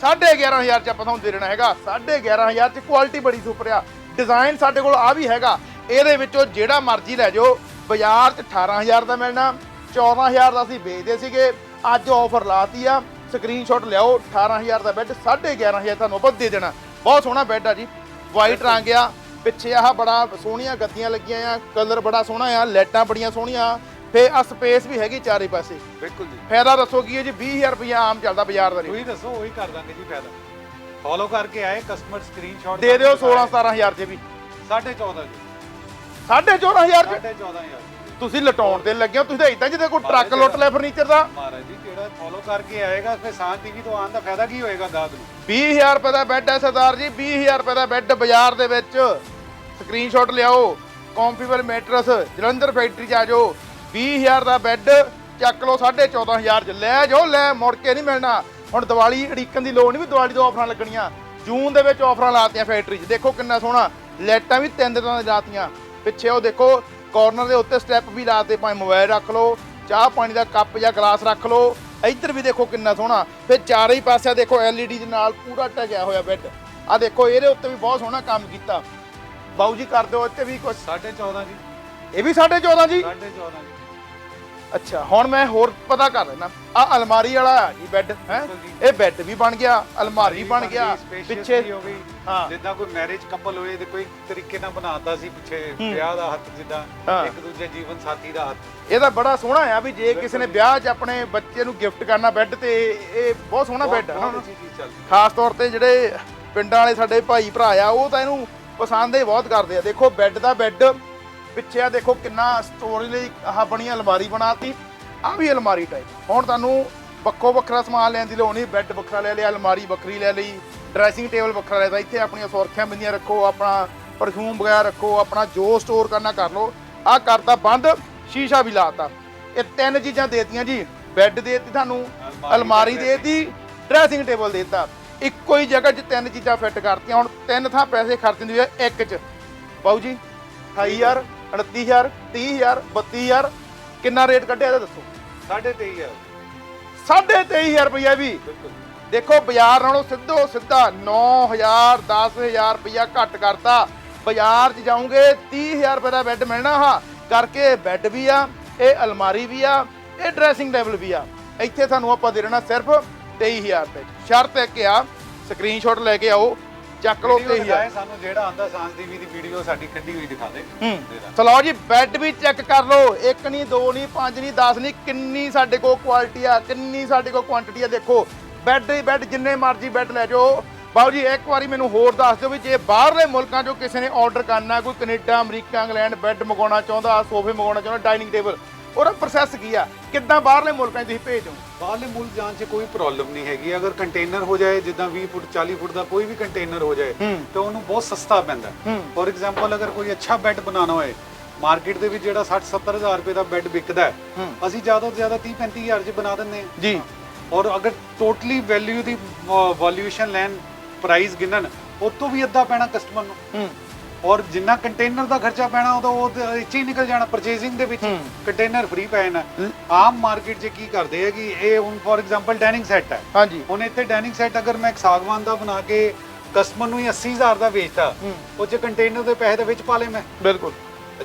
11500 ਚ ਆਪਾਂ ਤੁਹਾਨੂੰ ਦੇ ਦੇਣਾ ਹੈਗਾ। 11500 ਚ ਕੁਆਲਿਟੀ ਬੜੀ ਸੁਪਰ ਆ। ਡਿਜ਼ਾਈਨ ਸਾਡੇ ਕੋਲ ਆ ਵੀ ਹੈਗਾ। ਇਹਦੇ ਵਿੱਚੋਂ ਜਿਹੜਾ ਮਰਜ਼ੀ ਲੈ ਜਾਓ। ਬਾਜ਼ਾਰ 'ਚ 18000 ਦਾ ਮਿਲਣਾ 14000 ਦਾ ਅਸੀਂ ਵੇਚਦੇ ਸੀਗੇ। ਅੱਜ ਆਫਰ ਲਾਤੀ ਆ। ਸਕਰੀਨਸ਼ਾਟ ਲਿਆਓ। 18000 ਦਾ ਬੈੱਡ 11500 ਤੁਹਾਨੂੰ ਆਪਾਂ ਦੇ ਦੇਣਾ। ਬਹੁਤ ਸੋਹਣਾ ਬੈੱਡ ਆ ਜੀ। ਵਾਈਟ ਰੰਗ ਆ। ਪਿੱਛੇ ਆਹ ਬੜਾ ਸੋਹਣੀਆਂ ਗੱਦੀਆਂ ਲੱਗੀਆਂ ਆ। ਕਲਰ ਬੜਾ ਸੋਹਣਾ ਆ। ਲਾਈਟਾਂ ਬੜੀਆਂ ਸੋਹਣੀਆਂ। ਫੇ ਆ ਸਪੇਸ ਵੀ ਹੈਗੀ ਚਾਰੇ ਪਾਸੇ। ਬਿਲਕੁਲ ਜੀ। ਫਾਇਦਾ ਦੱਸੋ ਕੀ ਹੈ ਜੀ? 20000 ਰੁਪਇਆ ਆਮ ਚੱਲਦਾ ਬਾਜ਼ਾਰ ਦਾ ਰੇਟ ਤੁਸੀਂ ਦੱਸੋ ਉਹੀ ਕਰ ਦਾਂਗੇ ਜੀ ਫਾਇਦਾ। ਫੋਲੋ ਕਰਕੇ ਆਏ ਕਸਟਮਰ ਸਕਰੀਨਸ਼ਾਟ ਦੇ ਦਿਓ 16 17000 ਚ ਵੀ। 14.5 ਜੀ। 14500 ਚ 14500 ਤੁਸੀਂ ਲਟਾਉਣ ਤੇ ਲੱਗੇ ਹੋ ਤੁਸੀਂ ਤਾਂ ਇਦਾਂ ਜਿੱਦਾਂ ਕੋਈ ਟਰੱਕ ਲੁੱਟ ਲਿਆ ਫਰਨੀਚਰ ਦਾ। ਮਹਾਰਾਜ ਜੀ ਜਿਹੜਾ ਫੋਲੋ ਕਰਕੇ ਆਏਗਾ ਫਿਰ ਸਾਂ ਟੀਵੀ ਤੋਂ ਆਉਣ ਦਾ ਫਾਇਦਾ ਕੀ ਹੋਏਗਾ ਦਾਦ ਨੂੰ? 20000 ਰੁਪਏ ਦਾ ਬੈੱਡ ਹੈ ਸਰਦਾਰ ਜੀ 20000 ਰੁਪਏ ਦਾ ਬੈੱਡ ਬਾਜ਼ਾਰ ਦੇ ਵਿੱਚ। ਸਕਰੀਨਸ਼ਾਟ ਲਿਆਓ। ਕੰਫੀਬਲ ਮੈਟਰਸ ਜਲੰਧਰ ਫੈਕਟਰੀ ਚ ਆ ਜਾਓ। 20000 ਦਾ ਬੈੱਡ ਚੱਕ ਲਓ 14500 ਚ। ਲੈ ਜਾਓ ਲੈ ਮੁੜ ਕੇ ਨਹੀਂ ਮਿਲਣਾ। ਹੁਣ ਦੀਵਾਲੀ ਅੜੀਕਣ ਦੀ ਲੋੜ ਨਹੀਂ ਵੀ ਦੀਵਾਲੀ ਤੋਂ ਆਫਰਾਂ ਲੱਗਣੀਆਂ। ਜੂਨ ਦੇ ਵਿੱਚ ਆਫਰਾਂ ਲਾਤੀਆਂ ਫੈਕਟਰੀ 'ਚ। ਦੇਖੋ ਕਿੰਨਾ ਸੋਹਣਾ ਲਾਈਟਾਂ ਵੀ ਤਿੰਨ ਤਰ੍ਹਾਂ ਦੀਆਂ ਲਾਤੀਆਂ। ਪਿੱਛੇ ਉਹ ਦੇਖੋ ਕਾਰਨਰ ਦੇ ਉੱਤੇ ਸਟੈਪ ਵੀ ਲਾਤੇ ਭਾਵੇਂ ਮੋਬਾਈਲ ਰੱਖ ਲਓ ਚਾਹ ਪਾਣੀ ਦਾ ਕੱਪ ਜਾਂ ਗਲਾਸ ਰੱਖ ਲਓ। ਇੱਧਰ ਵੀ ਦੇਖੋ ਕਿੰਨਾ ਸੋਹਣਾ। ਫਿਰ ਚਾਰੇ ਹੀ ਪਾਸੇ ਦੇਖੋ LED ਦੇ ਨਾਲ ਪੂਰਾ ਢਕਿਆ ਹੋਇਆ ਬੈੱਡ ਆ ਦੇਖੋ ਇਹਦੇ ਉੱਤੇ ਵੀ ਬਹੁਤ ਸੋਹਣਾ ਕੰਮ ਕੀਤਾ। ਬਾਊ ਜੀ ਕਰ ਦਿਓ ਇੱਥੇ ਵੀ ਕੁਝ 14.5 ਜੀ। ਇਹ ਵੀ 14.5 ਜੀ? 14.5 ਜੀ। ਅੱਛਾ ਹੁਣ ਮੈਂ ਹੋਰ ਪਤਾ ਕਰ ਲੈਣਾ ਆ ਅਲਮਾਰੀ ਵਾਲਾ ਆ ਜੀ ਬੈੱਡ ਹੈ। ਇਹ ਬੈੱਡ ਵੀ ਬਣ ਗਿਆ ਅਲਮਾਰੀ ਬਣ ਗਿਆ ਪਿੱਛੇ ਹੋ ਗਈ ਹਾਂ। ਜਿੱਦਾਂ ਕੋਈ ਮੈਰਿਜ ਕਪਲ ਹੋਏ ਤੇ ਕੋਈ ਤਰੀਕੇ ਨਾਲ ਬਣਾਤਾ ਸੀ ਪਿੱਛੇ। ਵਿਆਹ ਦਾ ਹੱਥ ਜਿੱਦਾਂ। ਇੱਕ ਦੂਜੇ ਜੀਵਨ ਸਾਥੀ ਦਾ ਹੱਥ ਇਹਦਾ ਬੜਾ ਸੋਹਣਾ ਆ ਵੀ ਜੇ ਕਿਸੇ ਨੇ ਵਿਆਹ 'ਚ ਆਪਣੇ ਬੱਚੇ ਨੂੰ ਗਿਫਟ ਕਰਨਾ ਬੈੱਡ ਤੇ ਇਹ ਬਹੁਤ ਸੋਹਣਾ ਬੈੱਡ ਹੈ ਖਾਸ ਤੌਰ ਤੇ ਜਿਹੜੇ ਪਿੰਡਾਂ ਵਾਲੇ ਸਾਡੇ ਭਾਈ ਭਰਾ ਆ ਉਹ ਤਾਂ ਇਹਨੂੰ ਪਸੰਦ ਹੀ ਬਹੁਤ ਕਰਦੇ ਆ ਦੇਖੋ ਬੈੱਡ ਦਾ ਬੈੱਡ ਪਿੱਛੇ ਆ ਦੇਖੋ ਕਿੰਨਾ ਸਟੋਰੇਜ ਲਈ ਆਹ ਬਣੀ ਅਲਮਾਰੀ ਬਣਾਤੀ। ਆ ਵੀ ਅਲਮਾਰੀ ਟਾਈਪ ਹੁਣ ਤੁਹਾਨੂੰ ਵੱਖੋ ਵੱਖਰਾ ਸਮਾਨ ਲੈਣ ਦੀ ਲੋੜ ਨਹੀਂ। ਬੈੱਡ ਵੱਖਰਾ ਲੈ ਲਿਆ ਅਲਮਾਰੀ ਵੱਖਰੀ ਲੈ ਲਈ ਡਰੈਸਿੰਗ ਟੇਬਲ ਵੱਖਰਾ ਲੈ ਲਿਆ ਇੱਥੇ ਆਪਣੀਆਂ ਸੁਰਖੀਆਂ ਬਿੰਦੀਆਂ ਰੱਖੋ ਆਪਣਾ ਪਰਫਿਊਮ ਵਗੈਰਾ ਰੱਖੋ ਆਪਣਾ ਜੋ ਸਟੋਰ ਕਰਨਾ ਕਰ ਲਓ। ਆ ਕਰਤਾ ਬੰਦ ਸ਼ੀਸ਼ਾ ਵੀ ਲਾਤਾ ਇਹ ਤਿੰਨ ਚੀਜ਼ਾਂ ਦੇਤੀਆਂ ਜੀ। ਬੈੱਡ ਦੇਤੀ ਤੁਹਾਨੂੰ ਅਲਮਾਰੀ ਤੇ ਦੇਤੀ ਡਰੈਸਿੰਗ ਟੇਬਲ ਦੇਤਾ। ਇੱਕੋ ਹੀ ਜਗ੍ਹਾ 'ਚ ਤਿੰਨ ਚੀਜ਼ਾਂ ਫਿੱਟ ਕਰਤੀਆਂ। ਹੁਣ ਤਿੰਨ ਥਾਂ ਪੈਸੇ ਖਰਚਣ ਦੀ ਇੱਕ 'ਚ। ਬਾਊ ਜੀ 28000 29000 30000 32000 ਕਿੰਨਾ ਰੇਟ ਕੱਢਿਆ ਇਹਦਾ ਦੱਸੋ? 23.5 23000 ਰੁਪਇਆ ਵੀ। ਬਿਲਕੁਲ। ਦੇਖੋ ਬਾਜ਼ਾਰ ਨਾਲੋਂ ਸਿੱਧੋ ਸਿੱਧਾ 9000 10000 ਰੁਪਇਆ ਘੱਟ ਕਰਤਾ। ਬਾਜ਼ਾਰ 'ਚ ਜਾਓਗੇ 30000 ਰੁਪਏ ਦਾ ਬੈੱਡ ਮਿਲਣਾ ਹਾਂ। ਕਰਕੇ ਬੈੱਡ ਵੀ ਆ ਇਹ ਅਲਮਾਰੀ ਵੀ ਆ ਇਹ ਡਰੈਸਿੰਗ ਟੇਬਲ ਵੀ ਆ। ਇੱਥੇ ਤੁਹਾਨੂੰ ਆਪਾਂ ਦੇ ਦੇਣਾ ਸਿਰਫ 23000 ਰੁਪਏ। ਸ਼ਰਤ ਹੈ ਕਿ ਆ ਸਕਰੀਨਸ਼ਾਟ ਲੈ ਕੇ ਆਓ। ਚੱਕ ਲਓ ਵੀਡੀਓ 23000 ਦਿਖਾਏ ਸਾਨੂੰ ਜਿਹੜਾ ਆਂਦਾ ਸਾਂਸ ਟੀਵੀ ਦੀ ਵੀਡੀਓ ਸਾਡੀ ਕੱਢੀ ਹੋਈ ਦਿਖਾ ਦੇ। ਹੂੰ। ਦੇ ਦਾਂ। ਚਲੋ ਜੀ ਬੈੱਡ ਵੀ ਚੈੱਕ ਕਰ ਲਓ। ਇੱਕ ਨਹੀਂ ਦੋ ਨਹੀਂ ਪੰਜ ਨਹੀਂ 10 ਨਹੀਂ ਕਿੰਨੀ ਸਾਡੇ ਕੋਲ ਕੁਆਲਿਟੀ ਆ ਕਿੰਨੀ ਸਾਡੇ ਕੋਲ ਕੁਆਂਟੀਟੀ ਆ ਦੇਖੋ। ਬੈੱਡ ਹੀ ਬੈੱਡ ਜਿੰਨੇ ਮਰਜ਼ੀ ਬੈੱਡ ਲੈ ਜਾਓ। ਬਾਊ ਜੀ ਇੱਕ ਵਾਰੀ ਮੈਨੂੰ ਹੋਰ ਦੱਸ ਦਿਓ ਵੀ ਜੇ ਬਾਹਰਲੇ ਮੁਲਕਾਂ 'ਚੋਂ ਕਿਸੇ ਨੇ ਆਰਡਰ ਕਰਨਾ ਕੋਈ ਕੈਨੇਡਾ ਅਮਰੀਕਾ ਇੰਗਲੈਂਡ ਬੈੱਡ ਮੰਗਾਉਣਾ ਚਾਹੁੰਦਾ ਸੋਫੇ ਮੰਗਾਉਣਾ ਚਾਹੁੰਦਾ ਡਾਈਨਿੰਗ ਟੇਬਲ ਉਹਦਾ ਪ੍ਰੋਸੈਸ ਕੀ ਆ? ਕਿੱਦਾਂ ਬਾਹਰਲੇ ਮੁਲਕਾਂ 'ਚ ਤੁਸੀਂ ਭੇਜੋ ਬਾਹਰਲੇ ਮੁਲਕ ਜਾਣ 'ਚ ਕੋਈ ਪ੍ਰੋਬਲਮ ਨਹੀਂ ਹੈਗੀ। ਅਗਰ ਕੰਟੇਨਰ ਹੋ ਜਾਏ ਜਿੱਦਾਂ 20 ਫੁੱਟ 40 ਫੁੱਟ ਦਾ ਕੋਈ ਵੀ ਕੰਟੇਨਰ ਹੋ ਜਾਏ ਹੂੰ। ਤਾਂ ਉਹਨੂੰ ਬਹੁਤ ਸਸਤਾ ਪੈਂਦਾ। ਹੂੰ। ਫੋਰ ਐਗਜ਼ਾਮਪਲ ਅਗਰ ਕੋਈ ਅੱਛਾ ਬੈੱਡ ਬਣਾਉਣਾ ਹੋਏ ਮਾਰਕੀਟ ਦੇ ਵਿੱਚ ਜਿਹੜਾ 60 70000 ਰੁਪਏ ਦਾ ਬੈੱਡ ਵਿਕਦਾ ਹੈ ਹੂੰ। ਅਸੀਂ ਜ਼ਿਆਦਾ ਤੋਂ ਜ਼ਿਆਦਾ 30 35000 'ਚ ਬਣਾ ਦਿੰਦੇ ਹਾਂ। ਜੀ। ਔਰ ਅਗਰ ਟੋਟਲੀ ਵੈਲਿਊ ਦੀ ਵੈਲਿਊਏਸ਼ਨ ਲੈਣ ਪ੍ਰਾਈਸ ਗਿਣਨ ਉਹ ਤੋਂ ਵੀ ਅੱਧਾ ਪੈਣਾ ਕਸਟਮਰ ਨੂੰ। ਹੂੰ। ਔਰ ਜਿੰਨਾ ਕੰਟੇਨਰ ਦਾ ਖਰਚਾ ਪੈਣਾ ਉਹਦਾ ਉਹ ਤੇ ਇੱਥੇ ਹੀ ਨਿਕਲ ਜਾਣਾ ਪਰਚੇਸਿੰਗ ਦੇ ਵਿੱਚ। ਕੰਟੇਨਰ ਫ੍ਰੀ ਪੈ ਜਾਣਾ। ਆਮ ਮਾਰਕੀਟ 'ਚ ਕੀ ਕਰਦੇ ਆ ਕਿ ਇਹ ਹੁਣ ਫੋਰ ਐਗਜ਼ਾਮਪਲ ਡਾਈਨਿੰਗ ਸੈੱਟ ਹੈ। ਹਾਂਜੀ। ਹੁਣ ਇੱਥੇ ਡਾਈਨਿੰਗ ਸੈੱਟ ਅਗਰ ਮੈਂ ਇੱਕ ਸਾਗਵਾਨ ਦਾ ਬਣਾ ਕੇ ਕਸਟਮਰ ਨੂੰ ਹੀ 80000 ਦਾ ਵੇਚਤਾ ਹੂੰ। ਉਹ 'ਚ ਕੰਟੇਨਰ ਦੇ ਪੈਸੇ ਦੇ ਵਿੱਚ ਪਾ ਲੇ ਮੈਂ। ਬਿਲਕੁਲ।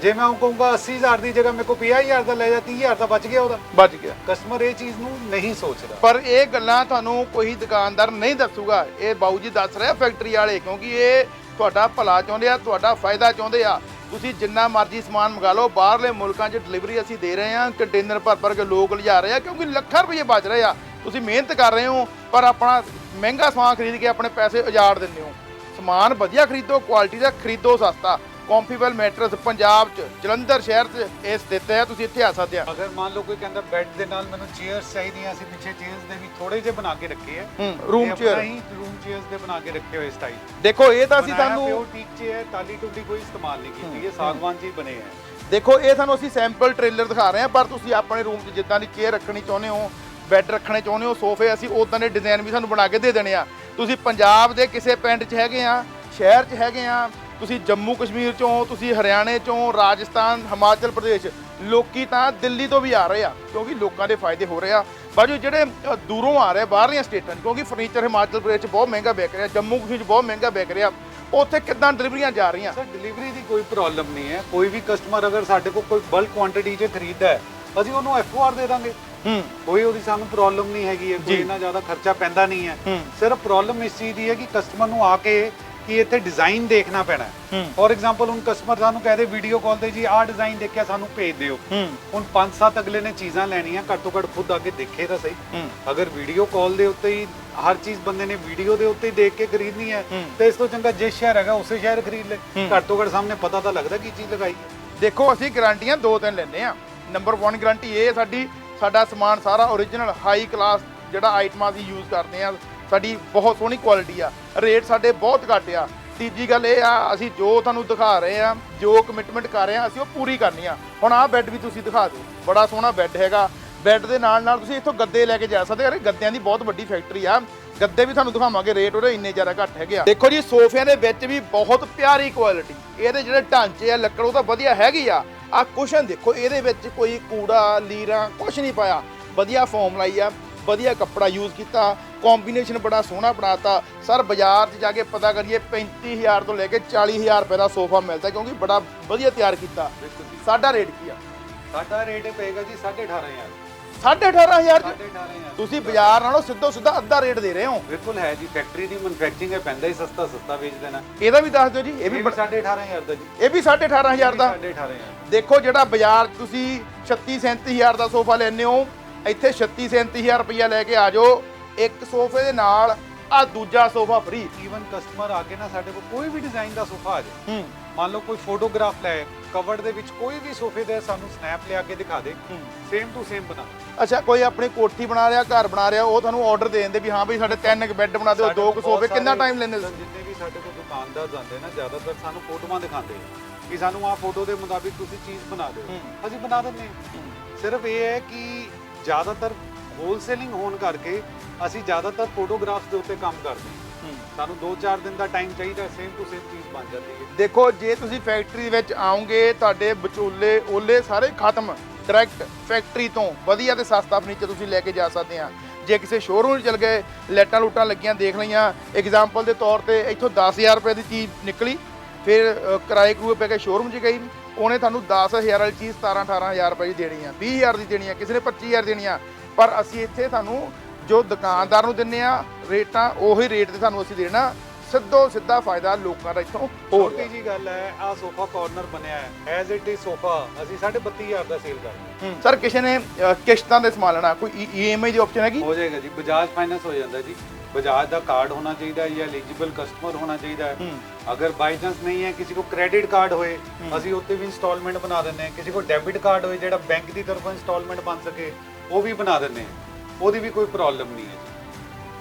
ਜੇ ਮੈਂ ਉਹ ਕਹੂੰਗਾ 80000 ਦੀ ਜਗ੍ਹਾ ਮੇਰੇ ਕੋਲ 50000 ਦਾ ਲੈ ਜਾ 30000 ਦਾ ਬਚ ਗਿਆ ਉਹਦਾ। ਬਚ ਗਿਆ। ਕਸਟਮਰ ਇਹ ਚੀਜ਼ ਨੂੰ ਨਹੀਂ ਸੋਚਦਾ। ਪਰ ਇਹ ਗੱਲਾਂ ਤੁਹਾਨੂੰ ਕੋਈ ਦੁਕਾਨਦਾਰ ਨਹੀਂ ਦੱਸੂਗਾ। ਇਹ ਬਾਊ ਜੀ ਦੱਸ ਰਿਹਾ ਫੈਕਟਰੀ ਵਾਲੇ ਕਿਉਂਕਿ ਇਹ ਤੁਹਾਡਾ ਭਲਾ ਚਾਹੁੰਦੇ ਆ, ਤੁਹਾਡਾ ਫਾਇਦਾ ਚਾਹੁੰਦੇ ਆ। ਤੁਸੀਂ ਜਿੰਨਾ ਮਰਜ਼ੀ ਸਮਾਨ ਮੰਗਾ ਲਓ, ਬਾਹਰਲੇ ਮੁਲਕਾਂ 'ਚ ਡਿਲੀਵਰੀ ਅਸੀਂ ਦੇ ਰਹੇ ਹਾਂ ਕੰਟੇਨਰ ਭਰ ਭਰ ਕੇ ਲੋਕ ਲਿਜਾ ਰਹੇ ਆ, ਕਿਉਂਕਿ ਲੱਖਾਂ ਰੁਪਏ ਬਚ ਰਹੇ ਆ। ਤੁਸੀਂ ਮਿਹਨਤ ਕਰ ਰਹੇ ਹੋ, ਪਰ ਆਪਣਾ ਮਹਿੰਗਾ ਸਮਾਨ ਖਰੀਦ ਕੇ ਆਪਣੇ ਪੈਸੇ ਉਜਾੜ ਦਿੰਦੇ ਹੋ। ਸਮਾਨ ਵਧੀਆ ਖਰੀਦੋ ਕੁਆਲਿਟੀ ਦਾ ਖਰੀਦੋ ਸਸਤਾ। ਕੰਫੀਬਲ ਮੈਟਰਸ ਪੰਜਾਬ 'ਚ ਜਲੰਧਰ ਸ਼ਹਿਰ 'ਚ ਇਹ ਸਥਿਤ ਹੈ ਤੁਸੀਂ ਇੱਥੇ ਆ ਸਕਦੇ ਆ। ਅਗਰ ਮੰਨ ਲਓ ਕੋਈ ਕਹਿੰਦਾ ਬੈੱਡ ਦੇ ਨਾਲ ਮੈਨੂੰ ਚੇਅਰਸ ਚਾਹੀਦੀਆਂ ਅਸੀਂ ਪਿੱਛੇ ਚੇਅਰਸ ਦੇ ਵੀ ਥੋੜੇ ਜਿਹੇ ਬਣਾ ਕੇ ਰੱਖੇ ਆ। ਰੂਮ ਚੇਅਰ ਰੂਮ ਚੇਅਰਸ ਦੇ ਬਣਾ ਕੇ ਰੱਖੇ ਹੋਏ ਸਟਾਈਲ ਦੇਖੋ ਇਹ ਤਾਂ ਅਸੀਂ ਤੁਹਾਨੂੰ ਟੀਕ ਚੇਅਰ ਤਾਲੀ ਟੁੱਲੀ ਕੋਈ ਇਸਤੇਮਾਲ ਨਹੀਂ ਕੀਤੀ ਇਹ ਸਾਗਵਾਨ ਜੀ ਬਣੇ ਆ। ਦੇਖੋ ਇਹ ਤੁਹਾਨੂੰ ਅਸੀਂ ਸੈਂਪਲ ਟ੍ਰੇਲਰ ਦਿਖਾ ਰਹੇ ਹਾਂ ਪਰ ਤੁਸੀਂ ਆਪਣੇ ਰੂਮ 'ਚ ਜਿੱਦਾਂ ਦੀ ਚੇਅਰ ਰੱਖਣੀ ਚਾਹੁੰਦੇ ਹੋ ਬੈੱਡ ਰੱਖਣੇ ਚਾਹੁੰਦੇ ਹੋ ਸੋਫੇ ਅਸੀਂ ਉਦਾਂ ਦੇ ਡਿਜ਼ਾਈਨ ਵੀ ਤੁਹਾਨੂੰ ਬਣਾ ਕੇ ਦੇ ਦੇਣੇ ਆ। ਤੁਸੀਂ ਪੰਜਾਬ ਦੇ ਕਿਸੇ ਪਿੰਡ 'ਚ ਹੈਗੇ ਆ ਸ਼ਹਿਰ 'ਚ ਹੈਗੇ ਆ ਤੁਸੀਂ ਜੰਮੂ ਕਸ਼ਮੀਰ 'ਚੋਂ ਤੁਸੀਂ ਹਰਿਆਣੇ 'ਚੋਂ ਰਾਜਸਥਾਨ ਹਿਮਾਚਲ ਪ੍ਰਦੇਸ਼ ਲੋਕੀ ਤਾਂ ਦਿੱਲੀ ਤੋਂ ਵੀ ਆ ਰਹੇ ਆ ਕਿਉਂਕਿ ਲੋਕਾਂ ਦੇ ਫਾਇਦੇ ਹੋ ਰਹੇ ਆ। ਬਾਜੂ ਜਿਹੜੇ ਦੂਰੋਂ ਆ ਰਹੇ ਬਾਹਰਲੀਆਂ ਸਟੇਟਾਂ ਕਿਉਂਕਿ ਫਰਨੀਚਰ ਹਿਮਾਚਲ ਪ੍ਰਦੇਸ਼ 'ਚ ਬਹੁਤ ਮਹਿੰਗਾ ਵਿਕ ਰਿਹਾ ਜੰਮੂ ਕਸ਼ਮੀਰ 'ਚ ਬਹੁਤ ਮਹਿੰਗਾ ਵਿਕ ਰਿਹਾ ਉੱਥੇ ਕਿੱਦਾਂ ਡਿਲੀਵਰੀਆਂ ਜਾ ਰਹੀਆਂ? ਸਰ ਡਿਲੀਵਰੀ ਦੀ ਕੋਈ ਪ੍ਰੋਬਲਮ ਨਹੀਂ ਹੈ। ਕੋਈ ਵੀ ਕਸਟਮਰ ਅਗਰ ਸਾਡੇ ਕੋਲ ਕੋਈ ਬਲਕ ਕੁਆਂਟੀਟੀ 'ਚ ਖਰੀਦਦਾ ਹੈ ਅਸੀਂ ਉਹਨੂੰ ਐਫਓਆਰ ਦੇ ਦਾਂਗੇ। ਹੂੰ। ਕੋਈ ਉਹਦੀ ਸਾਨੂੰ ਪ੍ਰੋਬਲਮ ਨਹੀਂ ਹੈਗੀ ਹੈ ਕੋਈ। ਇੰਨਾ ਜ਼ਿਆਦਾ ਖਰਚਾ ਪੈਂਦਾ ਨਹੀਂ ਹੂੰ। ਸਿਰਫ ਪ੍ਰੋਬਲਮ ਇਸ ਚੀਜ਼ ਦੀ ਹੈ ਕਿ ਕਸਟਮਰ ਨੂੰ ਆ ਕੇ ਕਿ ਇੱਥੇ ਡਿਜ਼ਾਈਨ ਦੇਖਣਾ ਪੈਣਾ ਫੋਰ ਐਗਜ਼ਾਮਪਲ ਹੁਣ ਕਸਟਮਰ ਸਾਨੂੰ ਕਹਦੇ ਵੀਡੀਓ ਕਾਲ ਤੇ ਜੀ ਆਹ ਡਿਜ਼ਾਈਨ ਦੇਖਿਆ ਸਾਨੂੰ ਭੇਜ ਦਿਓ। ਹੁਣ 5-7 ਅਗਲੇ ਨੇ ਚੀਜ਼ਾਂ ਲੈਣੀਆਂ ਘੱਟ ਤੋਂ ਘੱਟ ਖੁਦ ਆ ਕੇ ਦੇਖੇ ਤਾਂ ਸਹੀ। ਅਗਰ ਵੀਡੀਓ ਕਾਲ ਦੇ ਉੱਤੇ ਹੀ ਹਰ ਚੀਜ਼ ਬੰਦੇ ਨੇ ਵੀਡੀਓ ਦੇ ਉੱਤੇ ਹੀ ਦੇਖ ਕੇ ਖਰੀਦਣੀ ਹੈ। ਤੇ ਇਸ ਤੋਂ ਚੰਗਾ ਜਿਸ ਸ਼ਹਿਰ ਹੈਗਾ ਉਸੇ ਸ਼ਹਿਰ ਖਰੀਦ ਲੈ। ਘੱਟ ਤੋਂ ਘੱਟ ਸਾਹਮਣੇ ਪਤਾ ਤਾਂ ਲੱਗਦਾ ਕੀ ਚੀਜ਼ ਲਗਾਈ। ਦੇਖੋ ਅਸੀਂ ਗਾਰੰਟੀਆਂ ਦੋ ਤਿੰਨ ਲੈਂਦੇ ਆ। ਨੰਬਰ 1 ਗਾਰੰਟੀ ਇਹ ਹੈ ਸਾਡੀ ਸਾਡਾ ਸਮਾਨ ਸਾਰਾ ਓਰੀਜਨਲ ਹਾਈ ਕਲਾਸ ਜਿਹੜਾ ਆਈਟਮਾਂ ਅਸੀਂ ਯੂਜ਼ ਕਰਦੇ ਆ। ਸਾਡੀ ਬਹੁਤ ਸੋਹਣੀ ਕੁਆਲਿਟੀ ਆ। ਰੇਟ ਸਾਡੇ ਬਹੁਤ ਘੱਟ ਆ। ਤੀਜੀ ਗੱਲ ਇਹ ਆ, ਅਸੀਂ ਜੋ ਤੁਹਾਨੂੰ ਦਿਖਾ ਰਹੇ ਆ, ਜੋ ਕਮਿਟਮੈਂਟ ਕਰ ਰਹੇ ਆ, ਅਸੀਂ ਉਹ ਪੂਰੀ ਕਰਨੀ ਆ। ਹੁਣ ਆਹ ਬੈੱਡ ਵੀ ਤੁਸੀਂ ਦਿਖਾ ਦਿਓ। ਬੜਾ ਸੋਹਣਾ ਬੈੱਡ ਹੈਗਾ। ਬੈੱਡ ਦੇ ਨਾਲ ਨਾਲ ਤੁਸੀਂ ਇੱਥੋਂ ਗੱਦੇ ਲੈ ਕੇ ਜਾ ਸਕਦੇ ਹੋ। ਅਰੇ ਗੱਦਿਆਂ ਦੀ ਬਹੁਤ ਵੱਡੀ ਫੈਕਟਰੀ ਆ। ਗੱਦੇ ਵੀ ਤੁਹਾਨੂੰ ਦਿਖਾਵਾਂਗੇ। ਰੇਟ ਉਹਦੇ ਇੰਨੇ ਜ਼ਿਆਦਾ ਘੱਟ ਹੈਗੇ ਆ। ਦੇਖੋ ਜੀ, ਸੋਫਿਆਂ ਦੇ ਵਿੱਚ ਵੀ ਬਹੁਤ ਪਿਆਰੀ ਕੁਆਲਿਟੀ ਇਹਦੇ ਜਿਹੜੇ ਢਾਂਚੇ ਆ, ਲੱਕੜ, ਉਹ ਤਾਂ ਵਧੀਆ ਹੈਗੀ ਆ। ਆ ਕੁਸ਼ਨ ਦੇਖੋ, ਇਹਦੇ ਵਿੱਚ ਕੋਈ ਕੂੜਾ, ਲੀਰਾ, ਕੁਛ ਨਹੀਂ ਪਾਇਆ। ਵਧੀਆ ਫੋਮ ਲਾਈ ਆ। ਵਧੀਆ ਕੱਪੜਾ ਯੂਜ਼ ਕੀਤਾ ਕੰਬੀਨੇਸ਼ਨ ਬੜਾ ਸੋਹਣਾ ਬਣਾਤਾ। ਸਰ ਬਾਜ਼ਾਰ 'ਚ ਜਾ ਕੇ ਪਤਾ ਕਰੀਏ 35000 ਤੋਂ ਲੈ ਕੇ 40000 ਰੁਪਏ ਦਾ ਸੋਫਾ ਮਿਲਦਾ ਕਿਉਂਕਿ ਬੜਾ ਵਧੀਆ ਤਿਆਰ ਕੀਤਾ। ਸਾਡਾ ਰੇਟ ਕੀ ਆ? ਸਾਡਾ ਰੇਟ ਪਏਗਾ ਜੀ 18500 18500 'ਚ? 18500 ਤੁਸੀਂ ਬਾਜ਼ਾਰ ਨਾਲੋਂ ਸਿੱਧੋ ਸਿੱਧਾ ਅੱਧਾ ਰੇਟ ਦੇ ਰਹੇ ਹੋ। ਬਿਲਕੁਲ ਹੈ ਜੀ ਫੈਕਟਰੀ ਦੀ ਮੈਨੂਫੈਕਚਰਿੰਗ ਹੈ ਪੈਂਦਾ ਹੀ ਸਸਤਾ ਸਸਤਾ ਵੇਚ ਦੇਣਾ। ਇਹਦਾ ਵੀ ਦੱਸ ਦਿਓ ਜੀ ਇਹ ਵੀ ਵੀ ਬੜਾ- 18500 ਦਾ ਜੀ। ਇਹ ਵੀ 18500 ਦਾ। 18500 ਦੇਖੋ ਜਿਹੜਾ ਬਾਜ਼ਾਰ ਤੁਸੀਂ 36 37000 ਦਾ ਸੋਫਾ ਲੈਣੇ ਹੋ ਇੱਥੇ 36 37000 ਰੁਪਇਆ ਲੈ ਕੇ ਆ ਜਾਓ। ਇੱਕ ਸੋਫੇ ਦੇ ਨਾਲ ਆ ਦੂਜਾ ਸੋਫਾ ਫ੍ਰੀ ਈਵਨ ਕਸਟਮਰ ਆ ਕੇ ਨਾ ਸਾਡੇ ਕੋਲ ਕੋਈ ਵੀ ਡਿਜ਼ਾਈਨ ਦਾ ਸੋਫਾ ਆ ਜਾਏ। ਹੂੰ। ਮੰਨ ਲਓ ਕੋਈ ਫੋਟੋਗ੍ਰਾਫ ਲੈ ਕਵਰ ਦੇ ਵਿੱਚ ਕੋਈ ਵੀ ਸੋਫੇ ਦੇ ਸਾਨੂੰ ਸਨੈਪ ਲਿਆ ਕੇ ਦਿਖਾ ਦੇ। ਹੂੰ। ਸੇਮ ਟੂ ਸੇਮ ਬਣਾ ਅੱਛਾ ਕੋਈ ਆਪਣੀ ਕੋਠੀ ਬਣਾ ਰਿਹਾ ਘਰ ਬਣਾ ਰਿਹਾ ਉਹ ਤੁਹਾਨੂੰ ਆਰਡਰ ਦੇ ਦਿੰਦੇ ਵੀ ਹਾਂ ਵੀ ਸਾਡੇ ਤਿੰਨ ਕੁ ਬੈੱਡ ਬਣਾ ਦਿਓ ਦੋ ਕੁ ਸੋਫੇ ਕਿੰਨਾ ਟਾਈਮ ਲੈਂਦੇ ਜਿੰਨੇ ਵੀ ਸਾਡੇ ਕੋਲ ਦੁਕਾਨਦਾਰ ਜਾਂਦੇ ਨਾ ਜ਼ਿਆਦਾਤਰ ਸਾਨੂੰ ਫੋਟੋਆਂ ਦਿਖਾਉਂਦੇ ਆ ਕਿ ਸਾਨੂੰ ਆਹ ਫੋਟੋ ਦੇ ਮੁਤਾਬਿਕ ਤੁਸੀਂ ਚੀਜ਼ ਬਣਾ ਦਿਓ। ਅਸੀਂ ਬਣਾ ਦਿੰਦੇ ਸਿਰਫ ਇਹ ਹੈ ਕਿ ਜ਼ਿਆਦਾਤਰ ਹੋਲਸੇਲਿੰਗ ਹੋਣ ਕਰਕੇ ਅਸੀਂ ਜ਼ਿਆਦਾਤਰ ਫੋਟੋਗ੍ਰਾਫਸ ਦੇ ਉੱਤੇ ਕੰਮ ਕਰਦੇ ਹਾਂ। ਸਾਨੂੰ 2-4 ਦਿਨ ਦਾ ਟਾਈਮ ਚਾਹੀਦਾ ਸੇਮ ਟੂ ਸੇਮ ਚੀਜ਼ ਬਣ ਜਾਂਦੀ ਹੈ। ਦੇਖੋ ਜੇ ਤੁਸੀਂ ਫੈਕਟਰੀ ਵਿੱਚ ਆਓਗੇ ਤੁਹਾਡੇ ਵਿਚੋਲੇ ਓਲੇ ਸਾਰੇ ਖਤਮ। ਡਾਇਰੈਕਟ ਫੈਕਟਰੀ ਤੋਂ ਵਧੀਆ ਤੇ ਸਸਤਾ ਫਰਨੀਚਰ ਤੁਸੀਂ ਲੈ ਕੇ ਜਾ ਸਕਦੇ ਆ ਜੇ ਕਿਸੇ ਸ਼ੋਰੂਮ 'ਚ ਚਲ ਗਏ ਲੈਟਾਂ ਲੂਟਾਂ ਲੱਗੀਆਂ ਦੇਖ ਲਈਆਂ। ਐਗਜ਼ਾਮਪਲ ਦੇ ਤੌਰ ਤੇ ਇੱਥੋਂ 10000 ਰੁਪਏ ਦੀ ਚੀਜ਼ ਨਿਕਲੀ ਫਿਰ ਕਿਰਾਏ ਕਰੂਏ ਪੈ ਕੇ ਸ਼ੋਰੂਮ 'ਚ ਗਈ। ਉਹਨੇ ਤੁਹਾਨੂੰ 10000 ਵਾਲੀ ਚੀਜ਼ 17 18000 ਰੁਪਏ ਦੀ ਦੇਣੀ ਆ। 20000 ਦੀ ਦੇਣੀ ਆ ਕਿਸੇ ਨੇ 25000 ਦੇਣੀ ਆ। ਪਰ ਅਸੀਂ ਇੱਥੇ ਤੁਹਾਨੂੰ ਜੋ ਦੁਕਾਨਦਾਰ ਨੂੰ ਦਿੰਨੇ ਆ ਰੇਟਾਂ ਉਹੀ ਰੇਟ ਤੇ ਤੁਹਾਨੂੰ ਅਸੀਂ ਦੇਣਾ। ਸਿੱਧੋ ਸਿੱਧਾ ਫਾਇਦਾ ਲੋਕਾਂ ਦਾ ਇੱਥੋਂ ਹੋ ਰਿਹਾ ਛੋਟੀ ਜੀ ਗੱਲ ਹੈ ਆ ਸੋਫਾ ਕਾਰਨਰ ਬਣਿਆ ਹੈ। ਐਜ਼ ਇਟ ਇਜ਼ ਸੋਫਾ ਅਸੀਂ 32500 ਦਾ ਸੇਲ ਕਰਦੇ ਸਰ ਕਿਸੇ ਨੇ ਕਿਸ਼ਤਾਂ ਦੇ ਸਮਾਨ ਲੈਣਾ ਕੋਈ ਈਐਮਆਈ ਦੀ ਆਪਸ਼ਨ ਹੈਗੀ? ਹੋ ਜਾਏਗਾ ਜੀ ਬਜਾਜ ਫਾਈਨੈਂਸ ਹੋ ਜਾਂਦਾ ਜੀ। ਬਜਾਜ ਦਾ ਕਾਰਡ ਹੋਣਾ ਚਾਹੀਦਾ ਹੈ ਜਾਂ ਐਲੀਜੀਬਲ ਕਸਟਮਰ ਹੋਣਾ ਚਾਹੀਦਾ ਹੈ। ਅਗਰ ਬਾਈ ਚਾਂਸ ਨਹੀਂ ਹੈ ਕਿਸੇ ਕੋ ਕ੍ਰੈਡਿਟ ਕਾਰਡ ਹੋਏ ਅਸੀਂ ਉੱਤੇ ਵੀ ਇੰਸਟਾਲਮੈਂਟ ਬਣਾ ਦਿੰਦੇ ਹਾਂ। ਕਿਸੇ ਕੋ ਡੈਬਿਟ ਕਾਰਡ ਹੋਏ ਜਿਹੜਾ ਬੈਂਕ ਦੀ ਤਰਫੋਂ ਇੰਸਟਾਲਮੈਂਟ ਬਣ ਸਕੇ ਉਹ ਵੀ ਬਣਾ ਦਿੰਦੇ ਹਾਂ। ਉਹਦੀ ਵੀ ਕੋਈ ਪ੍ਰੋਬਲਮ ਨਹੀਂ ਹੈ।